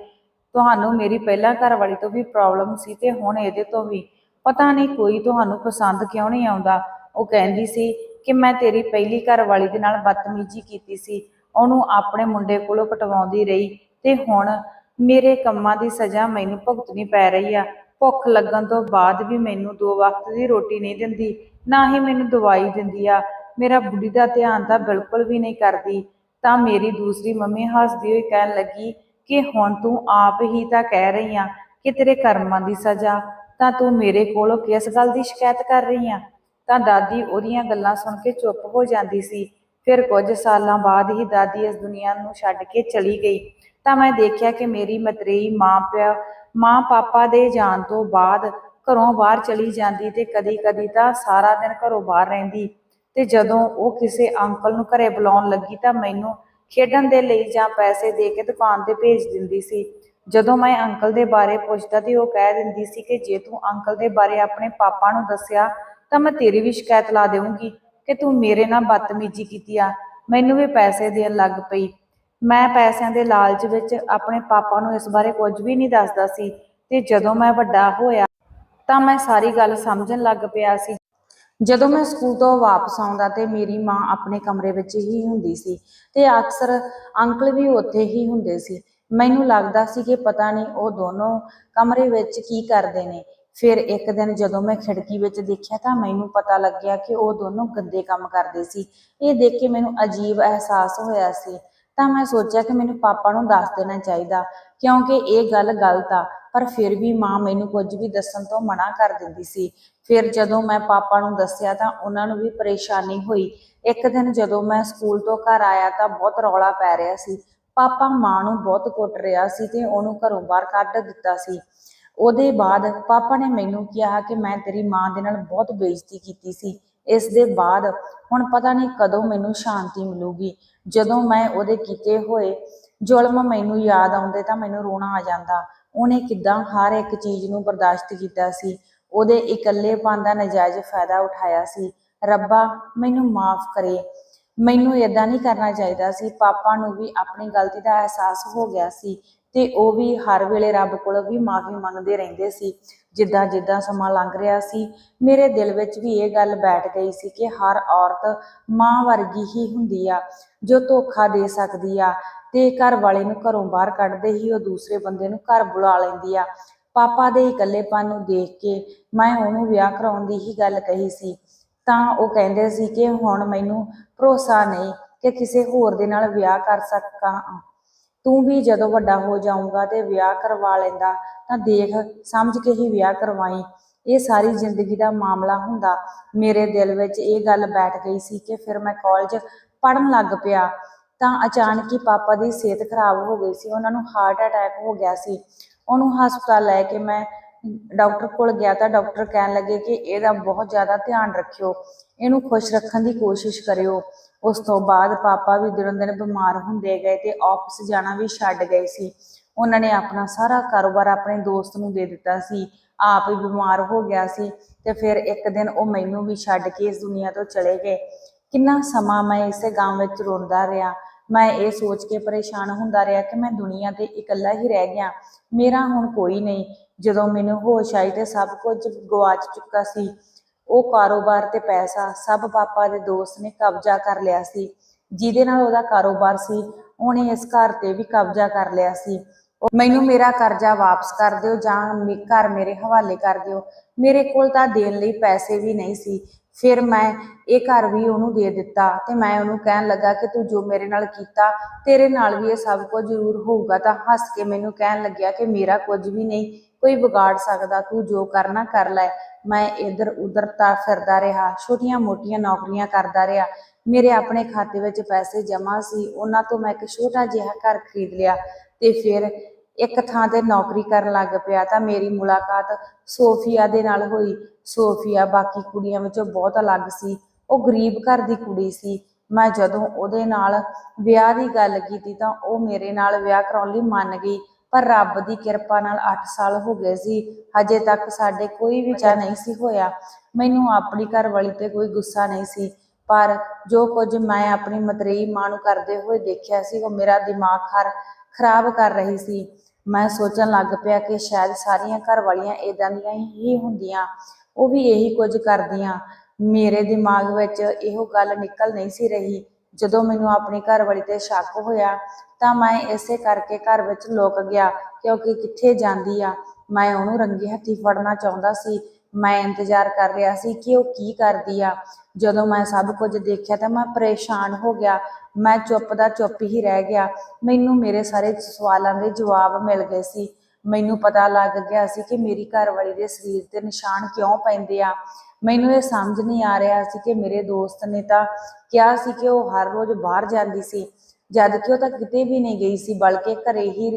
ਤੁਹਾਨੂੰ ਮੇਰੀ ਪਹਿਲਾਂ ਘਰ ਵਾਲੀ ਤੋਂ ਵੀ ਪ੍ਰੋਬਲਮ ਸੀ ਤੇ ਹੁਣ ਇਹਦੇ ਤੋਂ ਵੀ। ਪਤਾ ਨਹੀਂ ਕੋਈ ਤੁਹਾਨੂੰ ਪਸੰਦ ਕਿਉਂ ਨਹੀਂ ਆਉਂਦਾ? ਉਹ ਕਹਿੰਦੀ ਸੀ ਕਿ ਮੈਂ ਤੇਰੀ ਪਹਿਲੀ ਘਰ ਵਾਲੀ ਦੇ ਨਾਲ ਬਦਤਮੀਜ਼ੀ ਕੀਤੀ ਸੀ। ਉਹਨੂੰ ਆਪਣੇ ਮੁੰਡੇ ਕੋਲੋਂ ਕਟਵਾਉਂਦੀ ਰਹੀ ਤੇ ਹੁਣ ਮੇਰੇ ਕੰਮਾਂ ਦੀ ਸਜ਼ਾ ਮੈਨੂੰ ਭੁਗਤਣੀ ਪੈ ਰਹੀ ਆ। ਭੁੱਖ ਲੱਗਣ ਤੋਂ ਬਾਅਦ ਵੀ ਮੈਨੂੰ ਦੋ ਵਕਤ ਦੀ ਰੋਟੀ ਨਹੀਂ ਦਿੰਦੀ, ਨਾ ਹੀ ਮੈਨੂੰ ਦਵਾਈ ਦਿੰਦੀ ਆ। ਮੇਰਾ ਬੁੱਢੀ ਦਾ ਧਿਆਨ ਤਾਂ ਬਿਲਕੁਲ ਵੀ ਨਹੀਂ ਕਰਦੀ। ਤਾਂ ਮੇਰੀ ਦੂਸਰੀ ਮੰਮੀ ਹੱਸਦੀ ਹੋਈ ਕਹਿਣ ਲੱਗੀ ਕਿ ਹੁਣ ਤੂੰ ਆਪ ਹੀ ਤਾਂ ਕਹਿ ਰਹੀ ਆ ਕਿ ਤੇਰੇ ਕਰਮਾਂ ਦੀ ਸਜ਼ਾ, ਤਾਂ ਤੂੰ ਮੇਰੇ ਕੋਲੋਂ ਕਿਸ ਗੱਲ ਦੀ ਸ਼ਿਕਾਇਤ ਕਰ ਰਹੀ ਆ? ਤਾਂ ਦਾਦੀ ਉਹਦੀਆਂ ਗੱਲਾਂ ਸੁਣ ਕੇ ਚੁੱਪ ਹੋ ਜਾਂਦੀ ਸੀ। ਫਿਰ ਕੁਝ ਸਾਲਾਂ ਬਾਅਦ ਹੀ ਦਾਦੀ ਇਸ ਦੁਨੀਆ ਨੂੰ ਛੱਡ ਕੇ ਚਲੀ ਗਈ। ਤਾਂ ਮੈਂ ਦੇਖਿਆ ਕਿ ਮੇਰੀ ਮਤਰੇਈ ਮਾਂ ਪਿਓ, ਮਾਂ ਪਾਪਾ ਦੇ ਜਾਣ ਤੋਂ ਬਾਅਦ ਘਰੋਂ ਬਾਹਰ ਚਲੀ ਜਾਂਦੀ ਤੇ ਕਦੀ-ਕਦੀ ਤਾਂ ਸਾਰਾ ਦਿਨ ਘਰੋਂ ਬਾਹਰ ਰਹਿੰਦੀ। ਤੇ ਜਦੋਂ ਉਹ ਕਿਸੇ ਅੰਕਲ ਨੂੰ ਘਰੇ ਬੁਲਾਉਣ ਲੱਗੀ ਤਾਂ ਮੈਨੂੰ ਖੇਡਣ ਦੇ ਲਈ ਜਾਂ ਪੈਸੇ ਦੇ ਕੇ ਦੁਕਾਨ ਤੇ ਭੇਜ ਦਿੰਦੀ ਸੀ। ਜਦੋਂ ਮੈਂ ਅੰਕਲ ਦੇ ਬਾਰੇ ਪੁੱਛਦਾ ਤੇ ਉਹ ਕਹਿ ਦਿੰਦੀ ਸੀ ਕਿ ਜੇ ਤੂੰ ਅੰਕਲ ਦੇ ਬਾਰੇ ਆਪਣੇ ਪਾਪਾ ਨੂੰ ਦੱਸਿਆ ਤਾਂ ਮੈਂ ਤੇਰੀ ਵੀ ਸ਼ਿਕਾਇਤ ਲਾ ਦੇਵਾਂਗੀ ਕਿ ਤੂੰ ਮੇਰੇ ਨਾਲ ਬਦਤਮੀਜ਼ੀ ਕੀਤੀ ਆ। ਮੈਨੂੰ ਵੀ ਪੈਸੇ ਦੇਣ ਲੱਗ ਪਈ। ਮੈਂ ਪੈਸਿਆਂ ਦੇ ਲਾਲਚ ਵਿੱਚ ਆਪਣੇ ਪਾਪਾ ਨੂੰ ਇਸ ਬਾਰੇ ਕੁਝ ਵੀ ਨਹੀਂ ਦੱਸਦਾ ਸੀ ਤੇ ਜਦੋਂ ਮੈਂ ਵੱਡਾ ਹੋਇਆ ਤਾਂ ਮੈਂ ਸਾਰੀ ਗੱਲ ਸਮਝਣ ਲੱਗ ਪਿਆ ਸੀ। ਜਦੋਂ ਮੈਂ ਸਕੂਲ ਤੋਂ ਵਾਪਸ ਆਉਂਦਾ ਤੇ ਮੇਰੀ ਮਾਂ ਆਪਣੇ ਕਮਰੇ ਵਿੱਚ ਹੀ ਹੁੰਦੀ ਸੀ ਤੇ ਅਕਸਰ ਅੰਕਲ ਵੀ ਉੱਥੇ ਹੀ ਹੁੰਦੇ ਸੀ। ਮੈਨੂੰ ਲੱਗਦਾ ਸੀ ਕਿ ਪਤਾ ਨਹੀਂ ਉਹ ਦੋਨੋਂ ਕਮਰੇ ਵਿੱਚ ਕੀ ਕਰਦੇ ਨੇ। ਫਿਰ ਇੱਕ ਦਿਨ ਜਦੋਂ ਮੈਂ ਖਿੜਕੀ ਵਿੱਚ ਦੇਖਿਆ ਤਾਂ ਮੈਨੂੰ ਪਤਾ ਲੱਗਿਆ ਕਿ ਉਹ ਦੋਨੋਂ ਗੰਦੇ ਕੰਮ ਕਰਦੇ ਸੀ। ਇਹ ਦੇਖ ਕੇ ਮੈਨੂੰ ਅਜੀਬ ਅਹਿਸਾਸ ਹੋਇਆ ਸੀ। ਤਾਂ ਮੈਂ ਸੋਚਿਆ ਕਿ ਮੈਨੂੰ ਪਾਪਾ ਨੂੰ ਦੱਸ ਦੇਣਾ ਚਾਹੀਦਾ, ਕਿਉਂਕਿ ਇਹ ਗੱਲ ਗਲਤ ਆ। ਪਰ ਫਿਰ ਵੀ ਮਾਂ ਮੈਨੂੰ ਕੁਝ ਵੀ ਦੱਸਣ ਤੋਂ ਮਨਾ ਕਰ ਦਿੰਦੀ ਸੀ। ਫਿਰ ਜਦੋਂ ਮੈਂ ਪਾਪਾ ਨੂੰ ਦੱਸਿਆ ਤਾਂ ਉਹਨਾਂ ਨੂੰ ਵੀ ਪਰੇਸ਼ਾਨੀ ਹੋਈ। ਇੱਕ ਦਿਨ ਜਦੋਂ ਮੈਂ ਸਕੂਲ ਤੋਂ ਘਰ ਆਇਆ ਤਾਂ ਬਹੁਤ ਰੌਲਾ ਪੈ ਰਿਹਾ ਸੀ। ਪਾਪਾ ਮਾਂ ਨੂੰ ਬਹੁਤ ਕੁੱਟ ਰਿਹਾ ਸੀ ਤੇ ਉਹਨੂੰ ਘਰੋਂ ਬਾਹਰ ਕੱਢ ਦਿੱਤਾ ਸੀ। ਉਹਦੇ ਬਾਅਦ ਪਾਪਾ ਨੇ ਮੈਨੂੰ ਕਿਹਾ ਕਿ ਮੈਂ ਤੇਰੀ ਮਾਂ ਦੇ ਨਾਲ ਬਹੁਤ ਬੇਇੱਜ਼ਤੀ ਕੀਤੀ ਸੀ। ਇਸ ਦੇ ਬਾਅਦ ਹੁਣ ਪਤਾ ਨਹੀਂ ਕਦੋਂ ਮੈਨੂੰ ਸ਼ਾਂਤੀ ਮਿਲੂਗੀ। ਜਦੋਂ ਮੈਂ ਉਹਦੇ ਕੀਤੇ ਹੋਏ ਜ਼ੁਲਮ ਮੈਨੂੰ ਯਾਦ ਆਉਂਦੇ ਤਾਂ ਮੈਨੂੰ ਰੋਣਾ ਆ ਜਾਂਦਾ। ਉਹਨੇ ਕਿਦਾਂ ਹਰ ਇੱਕ ਚੀਜ਼ ਨੂੰ ਬਰਦਾਸ਼ਤ ਕੀਤਾ ਸੀ। ਉਹਦੇ ਇਕੱਲੇਪਨ ਦਾ ਨਜਾਇਜ਼ ਫਾਇਦਾ ਉਠਾਇਆ ਸੀ। ਰੱਬਾ, ਮੈਨੂੰ ਮਾਫ ਕਰੇ। ਮੈਨੂੰ ਇਦਾਂ ਨਹੀਂ ਕਰਨਾ ਚਾਹੀਦਾ ਸੀ। ਪਾਪਾ ਨੂੰ ਵੀ ਆਪਣੀ ਗਲਤੀ ਦਾ ਅਹਿਸਾਸ ਹੋ ਗਿਆ ਸੀ ਤੇ ਉਹ ਵੀ ਹਰ ਵੇਲੇ ਰੱਬ ਕੋਲੋਂ ਵੀ ਮਾਫੀ ਮੰਗਦੇ ਰਹਿੰਦੇ ਸੀ। ਜਿੱਦਾਂ ਜਿੱਦਾਂ ਸਮਾਂ ਲੰਘ ਰਿਹਾ ਸੀ, ਮੇਰੇ ਦਿਲ ਵਿੱਚ ਵੀ ਇਹ ਗੱਲ ਬੈਠ ਗਈ ਸੀ ਕਿ ਹਰ ਔਰਤ ਮਾਂ ਵਰਗੀ ਹੀ ਹੁੰਦੀ ਆ, ਜੋ ਧੋਖਾ ਦੇ ਸਕਦੀ ਆ ਤੇ ਘਰ ਵਾਲੇ ਨੂੰ ਘਰੋਂ ਬਾਹਰ ਕੱਢਦੇ ਹੀ ਉਹ ਦੂਸਰੇ ਬੰਦੇ ਨੂੰ ਘਰ ਬੁਲਾ ਲੈਂਦੀ ਆ। ਪਾਪਾ ਦੇ ਇਕੱਲੇਪਨ ਨੂੰ ਦੇਖ ਕੇ ਮੈਂ ਉਹਨੂੰ ਵਿਆਹ ਕਰਾਉਣ ਦੀ ਹੀ ਗੱਲ ਕਹੀ ਸੀ। ਤਾਂ ਉਹ ਕਹਿੰਦੇ ਸੀ ਕਿ ਹੁਣ ਮੈਨੂੰ ਭਰੋਸਾ ਨਹੀਂ ਕਿ ਕਿਸੇ ਹੋਰ ਦੇ ਨਾਲ ਵਿਆਹ ਕਰ ਸਕਾਂ। ਤੂੰ ਵੀ ਜਦੋਂ ਵੱਡਾ ਹੋ ਜਾਊਗਾ ਤੇ ਵਿਆਹ ਕਰਵਾ ਲੈਂਦਾ, ਤਾਂ ਦੇਖ, ਸਮਝ ਕੇ ਹੀ ਵਿਆਹ ਕਰਵਾਈ। ਇਹ ਸਾਰੀ ਜ਼ਿੰਦਗੀ ਦਾ ਮਾਮਲਾ ਹੁੰਦਾ। ਮੇਰੇ ਦਿਲ ਵਿੱਚ ਇਹ ਗੱਲ ਬੈਠ ਗਈ ਸੀ ਕਿ ਫਿਰ ਮੈਂ ਕਾਲਜ ਪੜਨ ਲੱਗ ਪਿਆ। ਤਾਂ ਅਚਾਨਕ ਹੀ ਪਾਪਾ ਦੀ ਸਿਹਤ ਖਰਾਬ ਹੋ ਗਈ ਸੀ। ਉਹਨਾਂ ਨੂੰ ਹਾਰਟ ਅਟੈਕ ਹੋ ਗਿਆ ਸੀ। ਉਹਨੂੰ ਹਸਪਤਾਲ ਲੈ ਕੇ ਮੈਂ ਡਾਕਟਰ ਕੋਲ ਗਿਆ ਤਾਂ ਡਾਕਟਰ ਕਹਿਣ ਲੱਗੇ ਕਿ ਇਹਦਾ ਬਹੁਤ ਜ਼ਿਆਦਾ ਧਿਆਨ ਰੱਖਿਓ, ਇਹਨੂੰ ਖੁਸ਼ ਰੱਖਣ ਦੀ ਕੋਸ਼ਿਸ਼ ਕਰਿਓ। ਉਸ ਤੋਂ ਬਾਅਦ ਪਾਪਾ ਵੀ ਦਿਨੋਂ ਦਿਨ ਬਿਮਾਰ ਹੁੰਦੇ ਗਏ ਤੇ ਆਫਿਸ ਜਾਣਾ ਵੀ ਛੱਡ ਗਏ ਸੀ। ਉਹਨਾਂ ਨੇ ਆਪਣਾ ਸਾਰਾ ਕਾਰੋਬਾਰ ਆਪਣੇ ਦੋਸਤ ਨੂੰ ਦੇ ਦਿੱਤਾ ਸੀ, ਆਪ ਹੀ ਬਿਮਾਰ ਹੋ ਗਿਆ ਸੀ ਤੇ ਫਿਰ ਇੱਕ ਦਿਨ ਉਹ ਮੈਨੂੰ ਵੀ ਛੱਡ ਕੇ ਇਸ ਦੁਨੀਆ ਤੋਂ ਚਲੇ ਗਏ। ਕਿੰਨਾ ਸਮਾਂ ਮੈਂ ਇਸੇ ਗਾਂਵ ਵਿੱਚ ਰੋਂਦਾ ਰਿਹਾ ਮੈਂ ਇਹ ਸੋਚ ਕੇ ਪਰੇਸ਼ਾਨ ਹੁੰਦਾ ਰਿਹਾ ਕਿ ਮੈਂ ਦੁਨੀਆ ਤੇ ਇਕੱਲਾ ਹੀ ਰਹਿ ਗਿਆ। ਮੇਰਾ ਹੁਣ ਕੋਈ ਨਹੀਂ। ਜਦੋਂ ਮੈਨੂੰ ਹੋਸ਼ ਆਈ ਤੇ ਸਭ ਕੁਝ ਗਵਾਚ ਚੁੱਕਾ ਸੀ। ਉਹ ਕਾਰੋਬਾਰ ਤੇ ਪੈਸਾ, ਸਭ ਪਾਪਾ ਦੇ ਦੋਸਤ ਨੇ ਕਬਜ਼ਾ ਕਰ ਲਿਆ ਸੀ। ਜਿਹਦੇ ਨਾਲ ਉਹਦਾ ਕਾਰੋਬਾਰ ਸੀ, ਉਹਨੇ ਇਸ ਘਰ ਤੇ ਵੀ ਕਬਜ਼ਾ ਕਰ ਲਿਆ ਸੀ। ਉਹ ਮੈਨੂੰ ਮੇਰਾ ਕਰਜ਼ਾ ਵਾਪਸ ਕਰ ਦਿਓ ਜਾਂ ਮੇ- ਘਰ ਮੇਰੇ ਹਵਾਲੇ ਕਰ ਦਿਓ। ਮੇਰੇ ਕੋਲ ਤਾਂ ਦੇਣ ਲਈ ਪੈਸੇ ਵੀ ਨਹੀਂ ਸੀ। ਫਿਰ ਮੈਂ ਇਹ ਘਰ ਵੀ ਉਹਨੂੰ ਦੇ ਦਿੱਤਾ ਤੇ ਮੈਂ ਉਹਨੂੰ ਕਹਿਣ ਲੱਗਾ ਕਿ ਤੂੰ ਜੋ ਮੇਰੇ ਨਾਲ ਕੀਤਾ, ਤੇਰੇ ਨਾਲ ਵੀ ਇਹ ਸਭ ਕੁਝ ਜ਼ਰੂਰ ਹੋਊਗਾ। ਤਾਂ ਹੱਸ ਕੇ ਮੈਨੂੰ ਕਹਿਣ ਲੱਗਿਆ ਕਿ ਮੇਰਾ ਕੁਝ ਵੀ ਨਹੀਂ, ਕੋਈ ਵਿਗਾੜ ਸਕਦਾ, ਤੂੰ ਜੋ ਕਰਨਾ ਕਰ ਲੈ। ਮੈਂ ਇੱਧਰ ਉਧਰ ਤਾਂ ਫਿਰਦਾ ਰਿਹਾ ਛੋਟੀਆਂ-ਮੋਟੀਆਂ ਨੌਕਰੀਆਂ ਕਰਦਾ ਰਿਹਾ। ਮੇਰੇ ਆਪਣੇ ਖਾਤੇ ਵਿੱਚ ਪੈਸੇ ਜਮ੍ਹਾਂ ਸੀ, ਉਹਨਾਂ ਤੋਂ ਮੈਂ ਇੱਕ ਛੋਟਾ ਜਿਹਾ ਘਰ ਖਰੀਦ ਲਿਆ ਤੇ ਫਿਰ ਇੱਕ ਥਾਂ ਤੇ ਨੌਕਰੀ ਕਰਨ ਲੱਗ ਪਿਆ ਤਾਂ ਮੇਰੀ ਮੁਲਾਕਾਤ ਸੋਫੀਆ ਦੇ ਨਾਲ ਹੋਈ। ਸੋਫੀਆ ਬਾਕੀ ਕੁੜੀਆਂ ਵਿੱਚੋਂ ਬਹੁਤ ਅਲੱਗ ਸੀ। ਉਹ ਗਰੀਬ ਘਰ ਦੀ ਕੁੜੀ ਸੀ। ਮੈਂ ਜਦੋਂ ਉਹਦੇ ਨਾਲ ਵਿਆਹ ਦੀ ਗੱਲ ਕੀਤੀ ਤਾਂ ਉਹ ਮੇਰੇ ਨਾਲ ਵਿਆਹ ਕਰਾਉਣ ਲਈ ਮੰਨ ਗਈ, ਪਰ ਰੱਬ ਦੀ ਕਿਰਪਾ ਨਾਲ 8 ਸਾਲ ਹੋ ਗਏ ਸੀ। ਹਜੇ ਤੱਕ ਸਾਡੇ ਕੋਈ ਵੀ ਚਾ ਨਹੀਂ ਸੀ ਹੋਇਆ। ਮੈਨੂੰ ਆਪਣੀ ਘਰਵਾਲੀ ਤੇ ਕੋਈ ਗੁੱਸਾ ਨਹੀਂ ਸੀ। ਪਰ ਜੋ ਕੁਝ ਮੈਂ ਆਪਣੀ ਮਤਰੇਈ ਮਾਂ ਨੂੰ ਕਰਦੇ ਹੋਏ ਦੇਖਿਆ ਸੀ, ਉਹ ਮੇਰਾ ਦਿਮਾਗ ਹਰ ਖਰਾਬ ਕਰ ਰਹੀ ਸੀ। ਮੈਂ ਸੋਚਣ ਲੱਗ ਪਿਆ ਕਿ ਸ਼ਾਇਦ ਸਾਰੀਆਂ ਘਰ ਵਾਲੀਆਂ ਇਦਾਂ ਦੀਆਂ ਹੀ ਹੁੰਦੀਆਂ। ਉਹ ਵੀ ਇਹੀ ਕੁਝ ਕਰਦੀਆਂ। ਮੇਰੇ ਦਿਮਾਗ ਵਿੱਚ ਇਹੋ ਗੱਲ ਨਿਕਲ ਨਹੀਂ ਸੀ ਰਹੀ। ਜਦੋਂ ਮੈਨੂੰ ਆਪਣੀ ਘਰਵਾਲੀ ਤੇ ਸ਼ੱਕ ਹੋਇਆ, ਤਾਂ ਮੈਂ ਇਸੇ ਕਰਕੇ ਘਰ ਵਿੱਚ ਲੁਕ ਗਿਆ, ਕਿਉਂਕਿ ਕਿੱਥੇ ਜਾਂਦੀ ਆ? ਮੈਂ ਉਹਨੂੰ ਰੰਗੇ ਹੱਥੀ ਫੜਨਾ ਚਾਹੁੰਦਾ ਸੀ। ਮੈਂ ਇੰਤਜ਼ਾਰ ਕਰ ਰਿਹਾ ਸੀ ਕਿ ਉਹ ਕੀ ਕਰਦੀ ਆ। ਜਦੋਂ ਮੈਂ ਸਭ ਕੁਝ ਦੇਖਿਆ ਤਾਂ ਮੈਂ ਪਰੇਸ਼ਾਨ ਹੋ ਗਿਆ। ਮੈਂ ਚੁੱਪ ਦਾ ਚੁੱਪ ਹੀ ਰਹਿ ਗਿਆ। ਮੈਨੂੰ ਮੇਰੇ ਸਾਰੇ ਸਵਾਲਾਂ ਦੇ ਜਵਾਬ ਮਿਲ ਗਏ ਸੀ। ਮੈਨੂੰ ਪਤਾ ਲੱਗ ਗਿਆ ਸੀ ਕਿ ਮੇਰੀ ਘਰਵਾਲੀ ਦੇ ਸਰੀਰ ਤੇ ਨਿਸ਼ਾਨ ਕਿਉਂ ਪੈਂਦੇ ਆ। ਮੈਨੂੰ ਇਹ ਸਮਝ ਨਹੀਂ ਆ ਰਿਹਾ ਸੀ ਕਿ ਮੇਰੇ ਦੋਸਤ ਨੇ ਤਾਂ ਕਿਹਾ ਸੀ ਕਿ ਉਹ ਹਰ ਰੋਜ਼ ਬਾਹਰ ਜਾਂਦੀ ਸੀ। ਜਦ ਕਿ ਉਹ ਤਾਂ ਕਿਤੇ ਵੀ ਨਹੀਂ ਗਈ ਸੀ, ਬਲਕਿ ਘਰੇ ਹੀ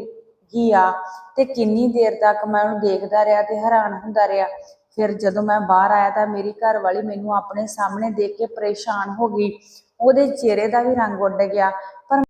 ਹੀ ਆ। ਤੇ ਕਿੰਨੀ ਦੇਰ ਤੱਕ ਮੈਂ ਉਹਨੂੰ ਦੇਖਦਾ ਰਿਹਾ ਤੇ ਹੈਰਾਨ ਹੁੰਦਾ ਰਿਹਾ। ਫਿਰ ਜਦੋਂ ਮੈਂ ਬਾਹਰ ਆਇਆ ਤਾਂ ਮੇਰੀ ਘਰ ਵਾਲੀ ਮੈਨੂੰ ਆਪਣੇ ਸਾਹਮਣੇ ਦੇਖ ਕੇ ਪਰੇਸ਼ਾਨ ਹੋ ਗਈ। ਉਹਦੇ ਚਿਹਰੇ ਦਾ ਵੀ ਰੰਗ ਉੱਡ ਗਿਆ। ਪਰ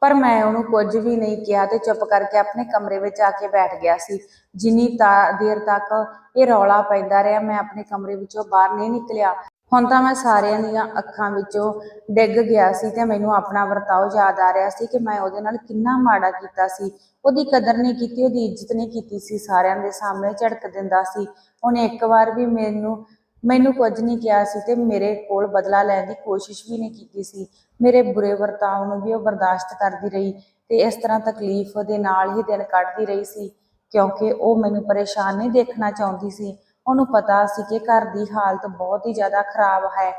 ਪਰ ਮੈਂ ਉਹਨੂੰ ਕੁਝ ਵੀ ਨਹੀਂ ਕਿਹਾ ਤੇ ਚੁੱਪ ਕਰਕੇ ਆਪਣੇ ਕਮਰੇ ਵਿੱਚ ਆ ਕੇ ਬੈਠ ਗਿਆ ਸੀ। ਜਿੰਨੀ ਤਾ- ਦੇਰ ਤੱਕ ਇਹ ਰੌਲਾ ਪੈਂਦਾ ਰਿਹਾ, ਮੈਂ ਆਪਣੇ ਕਮਰੇ ਵਿੱਚੋਂ ਬਾਹਰ ਨਹੀਂ ਨਿਕਲਿਆ। ਹੁਣ ਤਾਂ ਮੈਂ ਸਾਰਿਆਂ ਦੀਆਂ ਅੱਖਾਂ ਵਿੱਚੋਂ ਡਿੱਗ ਗਿਆ ਸੀ ਤੇ ਮੈਨੂੰ ਆਪਣਾ ਵਰਤਾਓ ਯਾਦ ਆ ਰਿਹਾ ਸੀ ਕਿ ਮੈਂ ਉਹਦੇ ਨਾਲ ਕਿੰਨਾ ਮਾੜਾ ਕੀਤਾ ਸੀ। ਉਹਦੀ ਕਦਰ ਨਹੀਂ ਕੀਤੀ, ਉਹਦੀ ਇੱਜ਼ਤ ਨਹੀਂ ਕੀਤੀ ਸੀ। ਸਾਰਿਆਂ ਦੇ ਸਾਹਮਣੇ ਝੜਕ ਦਿੰਦਾ ਸੀ। ਉਹਨੇ ਇੱਕ ਵਾਰ ਵੀ ਮੈਨੂੰ ਮੈਨੂੰ ਕੁਝ ਨਹੀਂ ਕਿਹਾ ਸੀ ਤੇ ਮੇਰੇ ਕੋਲ ਬਦਲਾ ਲੈਣ ਦੀ ਕੋਸ਼ਿਸ਼ ਵੀ ਨਹੀਂ ਕੀਤੀ ਸੀ। ਮੇਰੇ ਬੁਰੇ ਵਰਤਾਓ ਨੂੰ ਵੀ ਉਹ ਬਰਦਾਸ਼ਤ ਕਰਦੀ ਰਹੀ ਤੇ ਇਸ ਤਰ੍ਹਾਂ ਤਕਲੀਫ ਦੇ ਨਾਲ ਹੀ ਦਿਨ ਕੱਢਦੀ ਰਹੀ ਸੀ। ਕਿਉਂਕਿ ਉਹ ਮੈਨੂੰ ਪਰੇਸ਼ਾਨ ਨਹੀਂ ਦੇਖਣਾ ਚਾਹੁੰਦੀ ਸੀ। ਉਹਨੂੰ ਪਤਾ ਸੀ ਕਿ ਘਰ ਦੀ ਹਾਲਤ ਬਹੁਤ ਹੀ ਜ਼ਿਆਦਾ ਖਰਾਬ ਹੈ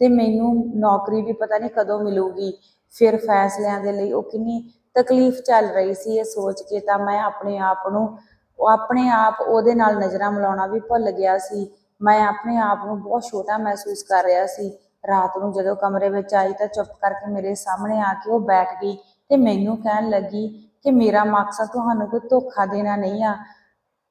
ਤੇ ਮੈਨੂੰ ਨੌਕਰੀ ਵੀ ਪਤਾ ਨਹੀਂ ਕਦੋਂ ਮਿਲੂਗੀ। ਫਿਰ ਫੈਸਲਿਆਂ ਦੇ ਲਈ ਉਹ ਕਿੰਨੀ ਤਕਲੀਫ ਚੱਲ ਰਹੀ ਸੀ ਇਹ ਸੋਚ ਕੇ ਤਾਂ ਮੈਂ ਆਪਣੇ ਆਪ ਨੂੰ ਉਹ ਆਪਣੇ ਆਪ ਉਹਦੇ ਨਾਲ ਨਜ਼ਰਾਂ ਮਿਲਾਉਣਾ ਵੀ ਭੁੱਲ ਗਿਆ ਸੀ। ਮੈਂ ਆਪਣੇ ਆਪ ਨੂੰ ਬਹੁਤ ਛੋਟਾ ਮਹਿਸੂਸ ਕਰ ਰਿਹਾ ਸੀ। ਰਾਤ ਨੂੰ ਜਦੋਂ ਕਮਰੇ ਵਿੱਚ ਆਈ ਤਾਂ ਚੁੱਪ ਕਰਕੇ ਮੇਰੇ ਸਾਹਮਣੇ ਆ ਕੇ ਉਹ ਬੈਠ ਗਈ ਤੇ ਮੈਨੂੰ ਕਹਿਣ ਲੱਗੀ ਕਿ ਮੇਰਾ ਮਕਸਦ ਤੁਹਾਨੂੰ ਕੋਈ ਧੋਖਾ ਦੇਣਾ ਨਹੀਂ ਆ।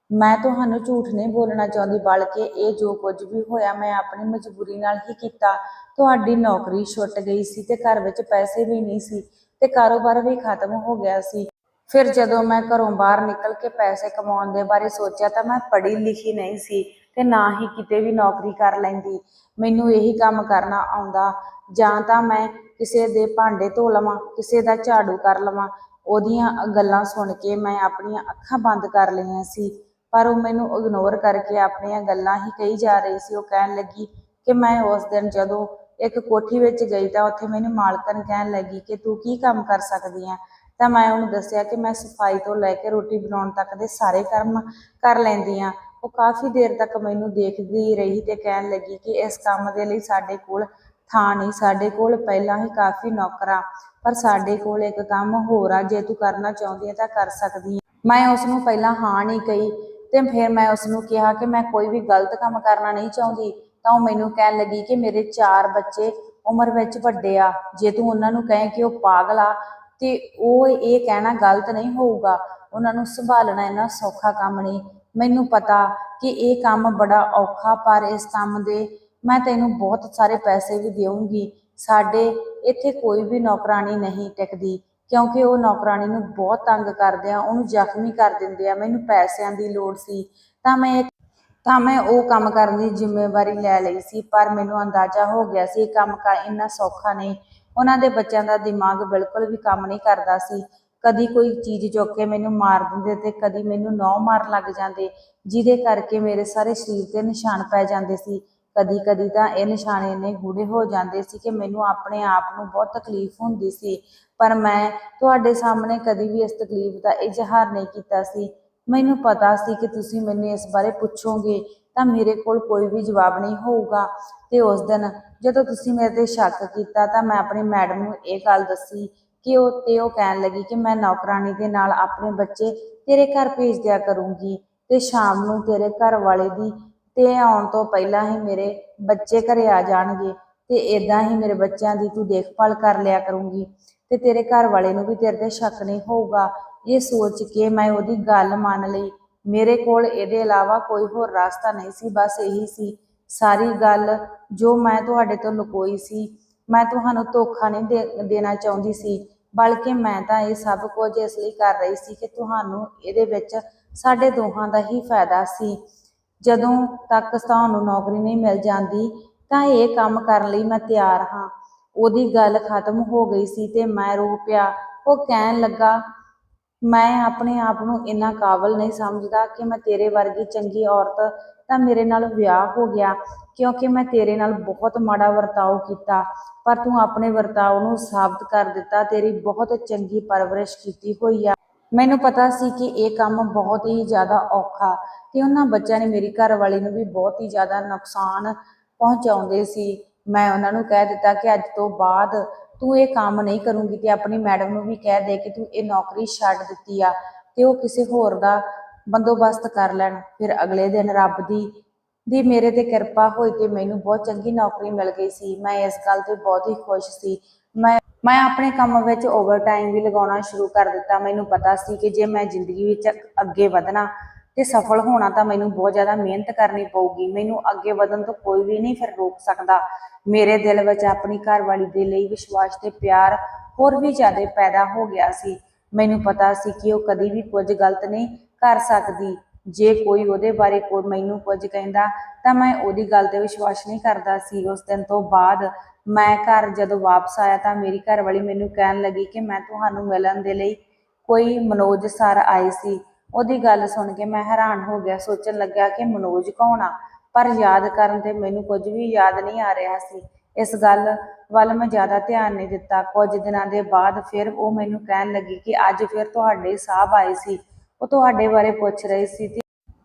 ਮੈਂ ਤੁਹਾਨੂੰ ਝੂਠ ਨਹੀਂ ਬੋਲਣਾ ਚਾਹੁੰਦੀ, ਬਲਕਿ ਇਹ ਜੋ ਕੁਝ ਵੀ ਹੋਇਆ ਮੈਂ ਆਪਣੀ ਮਜਬੂਰੀ ਨਾਲ ਹੀ ਕੀਤਾ। ਤੁਹਾਡੀ ਨੌਕਰੀ ਛੁੱਟ ਗਈ ਸੀ ਤੇ ਘਰ ਵਿੱਚ ਪੈਸੇ ਵੀ ਨਹੀਂ ਸੀ ਤੇ ਕਾਰੋਬਾਰ ਵੀ ਖਤਮ ਹੋ ਗਿਆ ਸੀ। ਫਿਰ ਜਦੋਂ ਮੈਂ ਘਰੋਂ ਬਾਹਰ ਨਿਕਲ ਕੇ ਪੈਸੇ ਕਮਾਉਣ ਦੇ ਬਾਰੇ ਸੋਚਿਆ ਤਾਂ ਮੈਂ ਪੜ੍ਹੀ ਲਿਖੀ ਨਹੀਂ ਸੀ ਤੇ ਨਾ ਹੀ ਕਿਤੇ ਵੀ ਨੌਕਰੀ ਕਰ ਲੈਂਦੀ। ਮੈਨੂੰ ਇਹੀ ਕੰਮ ਕਰਨਾ ਆਉਂਦਾ, ਜਾਂ ਤਾਂ ਮੈਂ ਕਿਸੇ ਦੇ ਭਾਂਡੇ ਧੋ ਲਵਾਂ, ਕਿਸੇ ਦਾ ਝਾੜੂ ਕਰ ਲਵਾਂ। ਉਹਦੀਆਂ ਗੱਲਾਂ ਸੁਣ ਕੇ ਮੈਂ ਆਪਣੀਆਂ ਅੱਖਾਂ ਬੰਦ ਕਰ ਲਈਆਂ ਸੀ। ਪਰ ਉਹ ਮੈਨੂੰ ਇਗਨੋਰ ਕਰਕੇ ਆਪਣੀਆਂ ਗੱਲਾਂ ਹੀ ਕਹੀ ਜਾ ਰਹੀ ਸੀ। ਉਹ ਕਹਿਣ ਲੱਗੀ ਕਿ ਮੈਂ ਉਸ ਦਿਨ ਜਦੋਂ ਇੱਕ ਕੋਠੀ ਵਿੱਚ ਗਈ ਤਾਂ ਉੱਥੇ ਮੈਨੂੰ ਮਾਲਕਨ ਕਹਿਣ ਲੱਗੀ ਕਿ ਤੂੰ ਕੀ ਕੰਮ ਕਰ ਸਕਦੀ ਹੈ ਤਾਂ ਮੈਂ ਉਹਨੂੰ ਦੱਸਿਆ ਕਿ ਮੈਂ ਸਫ਼ਾਈ ਤੋਂ ਲੈ ਕੇ ਰੋਟੀ ਬਣਾਉਣ ਤੱਕ ਦੇ ਸਾਰੇ ਕੰਮ ਕਰ ਲੈਂਦੀ ਆ। ਉਹ ਕਾਫੀ ਦੇਰ ਤੱਕ ਮੈਨੂੰ ਦੇਖਦੀ ਰਹੀ ਤੇ ਕਹਿਣ ਲੱਗੀ ਕਿ ਇਸ ਕੰਮ ਦੇ ਲਈ ਸਾਡੇ ਕੋਲ ਥਾਂ ਨਹੀਂ, ਸਾਡੇ ਕੋਲ ਪਹਿਲਾਂ ਹੀ ਕਾਫੀ ਨੌਕਰਾਂ ਪਰ ਸਾਡੇ ਕੋਲ ਇੱਕ ਕੰਮ ਹੋਰ ਆ, ਜੇ ਤੂੰ ਕਰਨਾ ਚਾਹੁੰਦੀ ਹੈ ਤਾਂ ਕਰ ਸਕਦੀ ਹੈ ਮੈਂ ਉਸ ਨੂੰ ਪਹਿਲਾਂ ਹਾਂ ਨਹੀਂ ਕਹੀ ਤੇ ਫਿਰ ਮੈਂ ਉਸ ਨੂੰ ਕਿਹਾ ਕਿ ਮੈਂ ਕੋਈ ਵੀ ਗਲਤ ਕੰਮ ਕਰਨਾ ਨਹੀਂ ਚਾਹੁੰਦੀ, ਤਾਂ ਉਹ ਮੈਨੂੰ ਕਹਿਣ ਲੱਗੀ ਕਿ ਮੇਰੇ ਚਾਰ ਬੱਚੇ ਉਮਰ ਵਿੱਚ ਵੱਡੇ ਆ, ਜੇ ਤੂੰ ਉਹਨਾਂ ਨੂੰ ਕਹੇ ਕਿ ਉਹ ਪਾਗਲ ਆ, ਤੇ ਉਹ ਇਹ ਕਹਿਣਾ ਗਲਤ ਨਹੀਂ ਹੋਊਗਾ। ਉਹਨਾਂ ਨੂੰ ਸੰਭਾਲਣਾ ਇੰਨਾ ਸੌਖਾ ਕੰਮ ਨਹੀਂ। ਮੈਨੂੰ ਪਤਾ ਕਿ ਇਹ ਕੰਮ ਬੜਾ ਔਖਾ, ਪਰ ਇਸ ਕੰਮ ਦੇ ਮੈਂ ਤੈਨੂੰ ਬਹੁਤ ਸਾਰੇ ਪੈਸੇ ਵੀ ਦੇਵਾਂਗੀ ਸਾਡੇ ਇੱਥੇ ਕੋਈ ਵੀ ਨੌਕਰਾਨੀ ਨਹੀਂ ਟਿਕਦੀ। ਕਿਉਂਕਿ ਉਹ ਨੌਕਰਾਨੀ ਨੂੰ ਬਹੁਤ ਤੰਗ ਕਰਦੇ ਆ, ਉਹਨੂੰ ਜ਼ਖਮੀ ਕਰ ਦਿੰਦੇ ਆ, ਮੈਨੂੰ ਪੈਸਿਆਂ ਦੀ ਲੋੜ ਸੀ। ਤਾਂ ਮੈਂ ਤਾਂ ਮੈਂ ਉਹ ਕੰਮ ਕਰਨ ਦੀ ਜ਼ਿੰਮੇਵਾਰੀ ਲੈ ਲਈ ਸੀ, ਪਰ ਮੈਨੂੰ ਅੰਦਾਜ਼ਾ ਹੋ ਗਿਆ ਸੀ ਇਹ ਕੰਮ ਕਾ ਇੰਨਾ ਸੌਖਾ ਨਹੀਂ। ਉਹਨਾਂ ਦੇ ਬੱਚਿਆਂ ਦਾ ਦਿਮਾਗ ਬਿਲਕੁਲ ਵੀ ਕੰਮ ਨਹੀਂ ਕਰਦਾ ਸੀ। ਕਦੀ ਕੋਈ ਚੀਜ਼ ਚੁੱਕ ਕੇ ਮੈਨੂੰ ਮਾਰ ਦਿੰਦੇ ਤੇ ਕਦੀ ਮੈਨੂੰ ਨੌ ਮਾਰਨ ਲੱਗ ਜਾਂਦੇ, ਜਿਹਦੇ ਕਰਕੇ ਮੇਰੇ ਸਾਰੇ ਸਰੀਰ ਤੇ ਨਿਸ਼ਾਨ ਪੈ ਜਾਂਦੇ ਸੀ। ਕਦੀ ਕਦੀ ਤਾਂ ਇਹ ਨਿਸ਼ਾਨ ਇੰਨੇ ਗੂੜੇ ਹੋ ਜਾਂਦੇ ਸੀ ਕਿ ਮੈਨੂੰ ਆਪਣੇ ਆਪ ਨੂੰ ਬਹੁਤ ਤਕਲੀਫ ਹੁੰਦੀ ਸੀ। ਪਰ ਮੈਂ ਤੁਹਾਡੇ ਸਾਹਮਣੇ ਕਦੀ ਵੀ ਇਸ ਤਕਲੀਫ ਦਾ ਇਜ਼ਹਾਰ ਨਹੀਂ ਕੀਤਾ ਸੀ। ਮੈਨੂੰ ਪਤਾ ਸੀ ਕਿ ਤੁਸੀਂ ਮੈਨੂੰ ਇਸ ਬਾਰੇ ਪੁੱਛੋਗੇ, ਤਾਂ ਮੇਰੇ ਕੋਲ ਕੋਈ ਵੀ ਜਵਾਬ ਨਹੀਂ ਹੋਊਗਾ। ਤੇ ਉਸ ਦਿਨ ਜਦੋਂ ਤੁਸੀਂ ਮੇਰੇ ਤੇ ਸ਼ੱਕ ਕੀਤਾ, ਤਾਂ ਮੈਂ ਆਪਣੀ ਮੈਡਮ ਨੂੰ ਇਹ ਗੱਲ ਦੱਸੀ ਕਿ ਉਹ ਤੇ ਉਹ ਕਹਿਣ ਲੱਗੀ ਕਿ ਮੈਂ ਨੌਕਰਾਨੀ ਦੇ ਨਾਲ ਆਪਣੇ ਬੱਚੇ ਤੇਰੇ ਘਰ ਭੇਜ ਦਿਆ ਕਰੂੰਗੀ ਤੇ ਸ਼ਾਮ ਨੂੰ ਤੇਰੇ ਘਰ ਵਾਲੇ ਦੀ ਤੇ ਆਉਣ ਤੋਂ ਪਹਿਲਾਂ ਹੀ ਮੇਰੇ ਬੱਚੇ ਘਰੇ ਆ ਜਾਣਗੇ ਤੇ ਇਦਾਂ ਹੀ ਮੇਰੇ ਬੱਚਿਆਂ ਦੀ ਤੂੰ ਦੇਖਭਾਲ ਕਰ ਲਿਆ ਕਰੂੰਗੀ। ਤੇ ਤੇਰੇ ਘਰ ਵਾਲੇ ਨੂੰ ਵੀ ਤੇਰੇ ਤੇ ਸ਼ੱਕ ਨਹੀਂ ਹੋਊਗਾ। ਇਹ ਸੋਚ ਕੇ ਮੈਂ ਉਹਦੀ ਗੱਲ ਮੰਨ ਲਈ। ਮੇਰੇ ਕੋਲ ਇਹਦੇ ਇਲਾਵਾ ਕੋਈ ਹੋਰ ਰਸਤਾ ਨਹੀਂ ਸੀ, ਬਸ ਇਹੀ ਸੀ। ਸਾਰੀ ਗੱਲ ਜੋ ਮੈਂ ਤੁਹਾਡੇ ਤੋਂ ਲੁਕੋਈ ਸੀ, ਮੈਂ ਤੁਹਾਨੂੰ ਧੋਖਾ ਨਹੀਂ ਦੇ- ਦੇਣਾ ਚਾਹੁੰਦੀ ਸੀ। ਬਲਕਿ ਮੈਂ ਤਾਂ ਇਹ ਸਭ ਕੁਝ ਇਸ ਲਈ ਕਰ ਰਹੀ ਸੀ ਕਿ ਤੁਹਾਨੂੰ ਇਹਦੇ ਵਿੱਚ ਸਾਡੇ ਦੋਹਾਂ ਦਾ ਹੀ ਫਾਇਦਾ ਸੀ। ਜਦੋਂ ਤੱਕ ਤੁਹਾਨੂੰ ਨੌਕਰੀ ਨਹੀਂ ਮਿਲ ਜਾਂਦੀ, ਤਾਂ ਇਹ ਕੰਮ ਕਰਨ ਲਈ ਮੈਂ ਤਿਆਰ ਹਾਂ। ਉਹਦੀ ਗੱਲ ਖਤਮ ਹੋ ਗਈ ਸੀ ਤੇ ਮੈਂ ਰੋ ਪਿਆ। ਉਹ ਕਹਿਣ ਲੱਗਾ, ਮੈਂ ਆਪਣੇ ਆਪ ਨੂੰ ਇੰਨਾ ਕਾਬਲ ਨਹੀਂ ਸਮਝਦਾ ਕਿ ਮੈਂ ਤੇਰੇ ਵਰਗੀ ਚੰਗੀ ਔਰਤ ਤਾਂ ਮੇਰੇ ਨਾਲ ਵਿਆਹ ਹੋ ਗਿਆ, ਕਿਉਂਕਿ ਮੈਂ ਤੇਰੇ ਨਾਲ ਬਹੁਤ ਮਾੜਾ ਵਰਤਾਓ ਕੀਤਾ। ਪਰ ਤੂੰ ਆਪਣੇ ਵਰਤਾਓ ਨੂੰ ਸਾਬਤ ਕਰ ਦਿੱਤਾ, ਤੇਰੀ ਬਹੁਤ ਚੰਗੀ ਪਰਵਰਿਸ਼ ਕੀਤੀ ਹੋਈ ਆ। ਮੈਨੂੰ ਪਤਾ ਸੀ ਕਿ ਇਹ ਕੰਮ ਬਹੁਤ ਹੀ ਜ਼ਿਆਦਾ ਔਖਾ ਤੇ ਉਹਨਾਂ ਬੱਚਿਆਂ ਨੇ ਮੇਰੀ ਘਰ ਵਾਲੀ ਨੂੰ ਵੀ ਬਹੁਤ ਹੀ ਜ਼ਿਆਦਾ ਨੁਕਸਾਨ ਪਹੁੰਚਾਉਂਦੇ ਸੀ। ਮੈਂ ਉਹਨਾਂ ਨੂੰ ਕਹਿ ਦਿੱਤਾ ਕਿ ਅੱਜ ਤੋਂ ਬਾਅਦ ਤੂੰ ਇਹ ਕੰਮ ਨਹੀਂ ਕਰੂੰਗੀ ਤੇ ਆਪਣੀ ਮੈਡਮ ਨੂੰ ਵੀ ਕਹਿ ਦੇ ਕਿ ਤੂੰ ਇਹ ਨੌਕਰੀ ਛੱਡ ਦਿੱਤੀ ਆ ਤੇ ਉਹ ਕਿਸੇ ਹੋਰ ਦਾ ਬੰਦੋਬਸਤ ਕਰ ਲੈਣ। ਫਿਰ ਅਗਲੇ ਦਿਨ ਰੱਬ ਦੀ ਦੀ ਮੇਰੇ ਤੇ ਕਿਰਪਾ ਹੋਈ ਤੇ ਮੈਨੂੰ ਬਹੁਤ ਚੰਗੀ ਨੌਕਰੀ ਮਿਲ ਗਈ ਸੀ। ਮੈਂ ਇਸ ਗੱਲ ਤੇ ਬਹੁਤ ਹੀ ਖੁਸ਼ ਸੀ। ਮੈਂ ਮੈਂ ਆਪਣੇ ਕੰਮ ਵਿੱਚ ਓਵਰਟਾਈਮ ਵੀ ਲਗਾਉਣਾ ਸ਼ੁਰੂ ਕਰ ਦਿੱਤਾ। ਮੈਨੂੰ ਪਤਾ ਸੀ ਕਿ ਜੇ ਮੈਂ ਜ਼ਿੰਦਗੀ ਵਿੱਚ ਅੱਗੇ ਵਧਣਾ ਤੇ ਸਫਲ ਹੋਣਾ ਤਾਂ ਮੈਨੂੰ ਬਹੁਤ ਜ਼ਿਆਦਾ ਮਿਹਨਤ ਕਰਨੀ ਪਊਗੀ। ਮੈਨੂੰ ਅੱਗੇ ਵਧਣ ਤੋਂ ਕੋਈ ਵੀ ਨਹੀਂ ਫਿਰ ਰੋਕ ਸਕਦਾ। ਮੇਰੇ ਦਿਲ ਵਿੱਚ ਆਪਣੀ ਘਰਵਾਲੀ ਦੇ ਲਈ ਵਿਸ਼ਵਾਸ ਤੇ ਪਿਆਰ ਹੋਰ ਵੀ ਜ਼ਿਆਦਾ ਪੈਦਾ ਹੋ ਗਿਆ ਸੀ। ਮੈਨੂੰ ਪਤਾ ਸੀ ਕਿ ਉਹ ਕਦੀ ਵੀ ਕੁਝ ਗਲਤ ਨਹੀਂ ਕਰ ਸਕਦੀ। ਜੇ ਕੋਈ ਉਹਦੇ ਬਾਰੇ ਕੋਈ ਮੈਨੂੰ ਕੁਝ ਕਹਿੰਦਾ ਤਾਂ ਮੈਂ ਉਹਦੀ ਗੱਲ ਤੇ ਵਿਸ਼ਵਾਸ ਨਹੀਂ ਕਰਦਾ ਸੀ। ਉਸ ਦਿਨ ਤੋਂ ਬਾਅਦ ਮੈਂ ਘਰ ਜਦੋਂ ਵਾਪਸ ਆਇਆ ਤਾਂ ਮੇਰੀ ਘਰਵਾਲੀ ਮੈਨੂੰ ਕਹਿਣ ਲੱਗੀ ਕਿ ਮੈਂ ਤੁਹਾਨੂੰ ਮਿਲਣ ਦੇ ਲਈ ਕੋਈ ਮਨੋਜ ਸਰ ਆਏ ਸੀ। ਉਹਦੀ ਗੱਲ ਸੁਣ ਕੇ ਮੈਂ ਹੈਰਾਨ ਹੋ ਗਿਆ, ਸੋਚਣ ਲੱਗਾ ਕਿ ਮਨੋਜ ਕੌਣ ਆ? ਪਰ ਯਾਦ ਕਰਨ ਤੇ ਮੈਨੂੰ ਕੁਝ ਵੀ ਯਾਦ ਨਹੀਂ ਆ ਰਿਹਾ ਸੀ। ਇਸ ਗੱਲ ਵੱਲ ਮੈਂ ਜ਼ਿਆਦਾ ਧਿਆਨ ਨਹੀਂ ਦਿੱਤਾ। ਕੁਝ ਦਿਨਾਂ ਦੇ ਬਾਅਦ ਫਿਰ ਉਹ ਮੈਨੂੰ ਕਹਿਣ ਲੱਗੀ ਕਿ ਅੱਜ ਫਿਰ ਤੁਹਾਡੇ ਸਾਹਿਬ ਆਏ ਸੀ। ਉਹ ਤੁਹਾਡੇ ਬਾਰੇ ਪੁੱਛ ਰਹੇ ਸੀ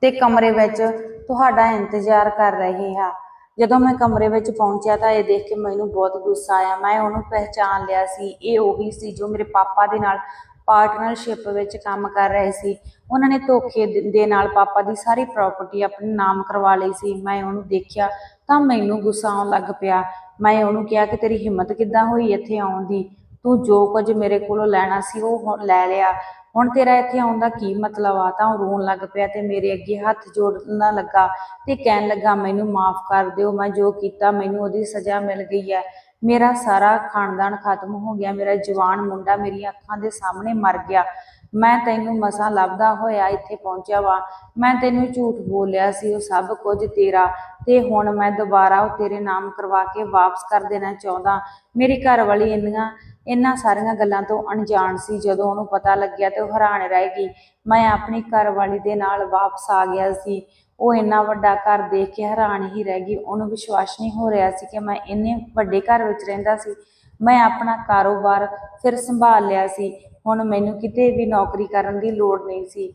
ਤੇ- ਕਮਰੇ ਵਿੱਚ ਤੁਹਾਡਾ ਇੰਤਜ਼ਾਰ ਕਰ ਰਹੇ ਆ। ਜਦੋਂ ਮੈਂ ਕਮਰੇ ਵਿੱਚ ਪਹੁੰਚਿਆ ਤਾਂ ਇਹ ਦੇਖ ਕੇ ਮੈਨੂੰ ਬਹੁਤ ਗੁੱਸਾ ਆਇਆ। ਮੈਂ ਉਹਨੂੰ ਪਹਿਚਾਨ ਲਿਆ ਸੀ। ਇਹ ਉਹੀ ਸੀ ਜੋ ਮੇਰੇ ਪਾਪਾ ਦੇ ਨਾਲ ਪਾਰਟਨਰਸ਼ਿਪ ਵਿੱਚ ਕੰਮ ਕਰ ਰਹੇ ਸੀ। ਉਹਨਾਂ ਨੇ ਧੋਖੇ ਦੇ- ਨਾਲ ਪਾਪਾ ਦੀ ਸਾਰੀ ਪ੍ਰਾਪਰਟੀ ਆਪਣੇ ਨਾਮ ਕਰਵਾ ਲਈ ਸੀ। ਮੈਂ ਉਹਨੂੰ ਦੇਖਿਆ ਤਾਂ ਮੈਨੂੰ ਗੁੱਸਾ ਆਉਣ ਲੱਗ ਪਿਆ। ਮੈਂ ਉਹਨੂੰ ਕਿਹਾ ਕਿ ਤੇਰੀ ਹਿੰਮਤ ਕਿੱਦਾਂ ਹੋਈ ਇੱਥੇ ਆਉਣ ਦੀ? ਤੂੰ ਜੋ ਕੁਝ ਮੇਰੇ ਕੋਲੋਂ ਲੈਣਾ ਸੀ ਉਹ ਲੈ ਲਿਆ। ਹੁਣ ਤੇਰਾ ਇੱਥੇ ਆਉਣ ਦਾ ਕੀ ਮਤਲਬ ਆ? ਤਾਂ ਉਹ ਰੋਣ ਲੱਗ ਪਿਆ ਤੇ ਮੇਰੇ ਅੱਗੇ ਹੱਥ ਜੋੜਨ ਲੱਗਾ ਤੇ ਕਹਿਣ ਲੱਗਾ, ਮੈਨੂੰ ਮਾਫ ਕਰ ਦਿਓ, ਮੈਂ ਜੋ ਕੀਤਾ ਮੈਨੂੰ ਉਹਦੀ ਸਜ਼ਾ ਮਿਲ ਗਈ ਹੈ। ਮੇਰਾ ਸਾਰਾ ਖਾਨਦਾਨ ਖਤਮ ਹੋ ਗਿਆ, ਮੇਰਾ ਜਵਾਨ ਮੁੰਡਾ ਮੇਰੀਆਂ ਅੱਖਾਂ ਦੇ ਸਾਹਮਣੇ ਮਰ ਗਿਆ। ਮੈਂ ਤੈਨੂੰ ਮਸਾਂ ਲੱਭਦਾ ਹੋਇਆ ਇੱਥੇ ਪਹੁੰਚਿਆ ਵਾ। ਮੈਂ ਤੈਨੂੰ ਝੂਠ ਬੋਲਿਆ ਸੀ, ਉਹ ਸਭ ਕੁਝ ਤੇਰਾ। ਤੇ ਹੁਣ ਮੈਂ ਦੁਬਾਰਾ ਉਹ ਤੇਰੇ ਨਾਮ ਕਰਵਾ ਕੇ ਵਾਪਸ ਕਰ ਦੇਣਾ ਚਾਹੁੰਦਾ। ਮੇਰੀ ਘਰ ਵਾਲੀ ਇੰਨੀਆਂ ਇਹਨਾਂ ਸਾਰੀਆਂ ਗੱਲਾਂ ਤੋਂ ਅਣਜਾਣ ਸੀ, ਜਦੋਂ ਉਹਨੂੰ ਪਤਾ ਲੱਗਿਆ ਤੇ ਉਹ ਹੈਰਾਨ ਰਹਿ ਗਈ। ਮੈਂ ਆਪਣੀ ਘਰ ਵਾਲੀ ਦੇ ਨਾਲ ਵਾਪਸ ਆ ਗਿਆ ਸੀ। ਉਹ ਇੰਨਾ ਵੱਡਾ ਘਰ ਦੇਖ ਕੇ ਹੈਰਾਨ ਹੀ ਰਹਿ ਗਈ। ਉਹਨੂੰ ਵਿਸ਼ਵਾਸ ਨਹੀਂ ਹੋ ਰਿਹਾ ਸੀ ਕਿ ਮੈਂ ਇੰਨੇ ਵੱਡੇ ਘਰ ਵਿੱਚ ਰਹਿੰਦਾ ਸੀ। ਮੈਂ ਆਪਣਾ ਕਾਰੋਬਾਰ ਫਿਰ ਸੰਭਾਲ ਲਿਆ ਸੀ। ਹੁਣ ਮੈਨੂੰ ਕਿਤੇ ਵੀ ਨੌਕਰੀ ਕਰਨ ਦੀ ਲੋੜ ਨਹੀਂ ਸੀ।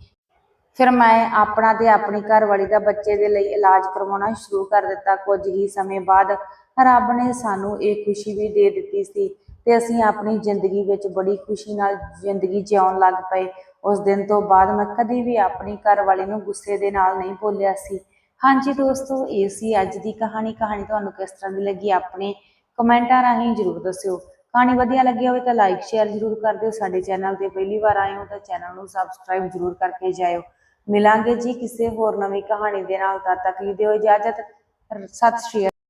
ਫਿਰ ਮੈਂ ਆਪਣਾ ਤੇ ਆਪਣੀ ਘਰਵਾਲੀ ਦਾ ਬੱਚੇ ਦੇ ਲਈ ਇਲਾਜ ਕਰਵਾਉਣਾ ਸ਼ੁਰੂ ਕਰ ਦਿੱਤਾ। ਕੁਝ ਹੀ ਸਮੇਂ ਬਾਅਦ ਰੱਬ ਨੇ ਸਾਨੂੰ ਇਹ ਖੁਸ਼ੀ ਵੀ ਦੇ ਦਿੱਤੀ ਸੀ ਤੇ ਅਸੀਂ ਆਪਣੀ ਜ਼ਿੰਦਗੀ ਵਿੱਚ ਬੜੀ ਖੁਸ਼ੀ ਨਾਲ ਜ਼ਿੰਦਗੀ ਜਿਉਣ ਲੱਗ ਪਏ। ਉਸ ਦਿਨ ਤੋਂ ਬਾਅਦ ਮੈਂ ਕਦੀ ਵੀ ਆਪਣੀ ਘਰਵਾਲੀ ਨੂੰ ਗੁੱਸੇ ਦੇ ਨਾਲ ਨਹੀਂ ਬੋਲਿਆ ਸੀ। ਹਾਂਜੀ ਦੋਸਤੋ, ਇਹ ਸੀ ਅੱਜ ਦੀ ਕਹਾਣੀ। ਕਹਾਣੀ ਤੁਹਾਨੂੰ ਕਿਸ ਤਰ੍ਹਾਂ ਦੀ ਲੱਗੀ ਆਪਣੇ ਕਮੈਂਟਾਂ ਰਾਹੀਂ ਜਰੂਰ ਦੱਸਿਓ। ਕਹਾਣੀ ਵਧੀਆ ਲੱਗੀ ਹੋਵੇ ਤਾਂ ਲਾਈਕ ਸ਼ੇਅਰ ਜਰੂਰ ਕਰ ਦਿਓ। ਸਾਡੇ ਚੈਨਲ ਤੇ ਪਹਿਲੀ ਵਾਰ ਆਏ ਹੋ ਤਾਂ ਚੈਨਲ ਨੂੰ ਸਬਸਕ੍ਰਾਈਬ ਜਰੂਰ ਕਰਕੇ ਜਾਇਓ। ਮਿਲਾਂਗੇ ਜੀ ਕਿਸੇ ਹੋਰ ਨਵੀਂ ਕਹਾਣੀ ਦੇ ਨਾਲ। ਤਦ ਤੱਕ ਲਈ ਦਿਓ ਇਜਾਜ਼ਤ। ਸਤਿ ਸ਼੍ਰੀ ਅਕਾਲ।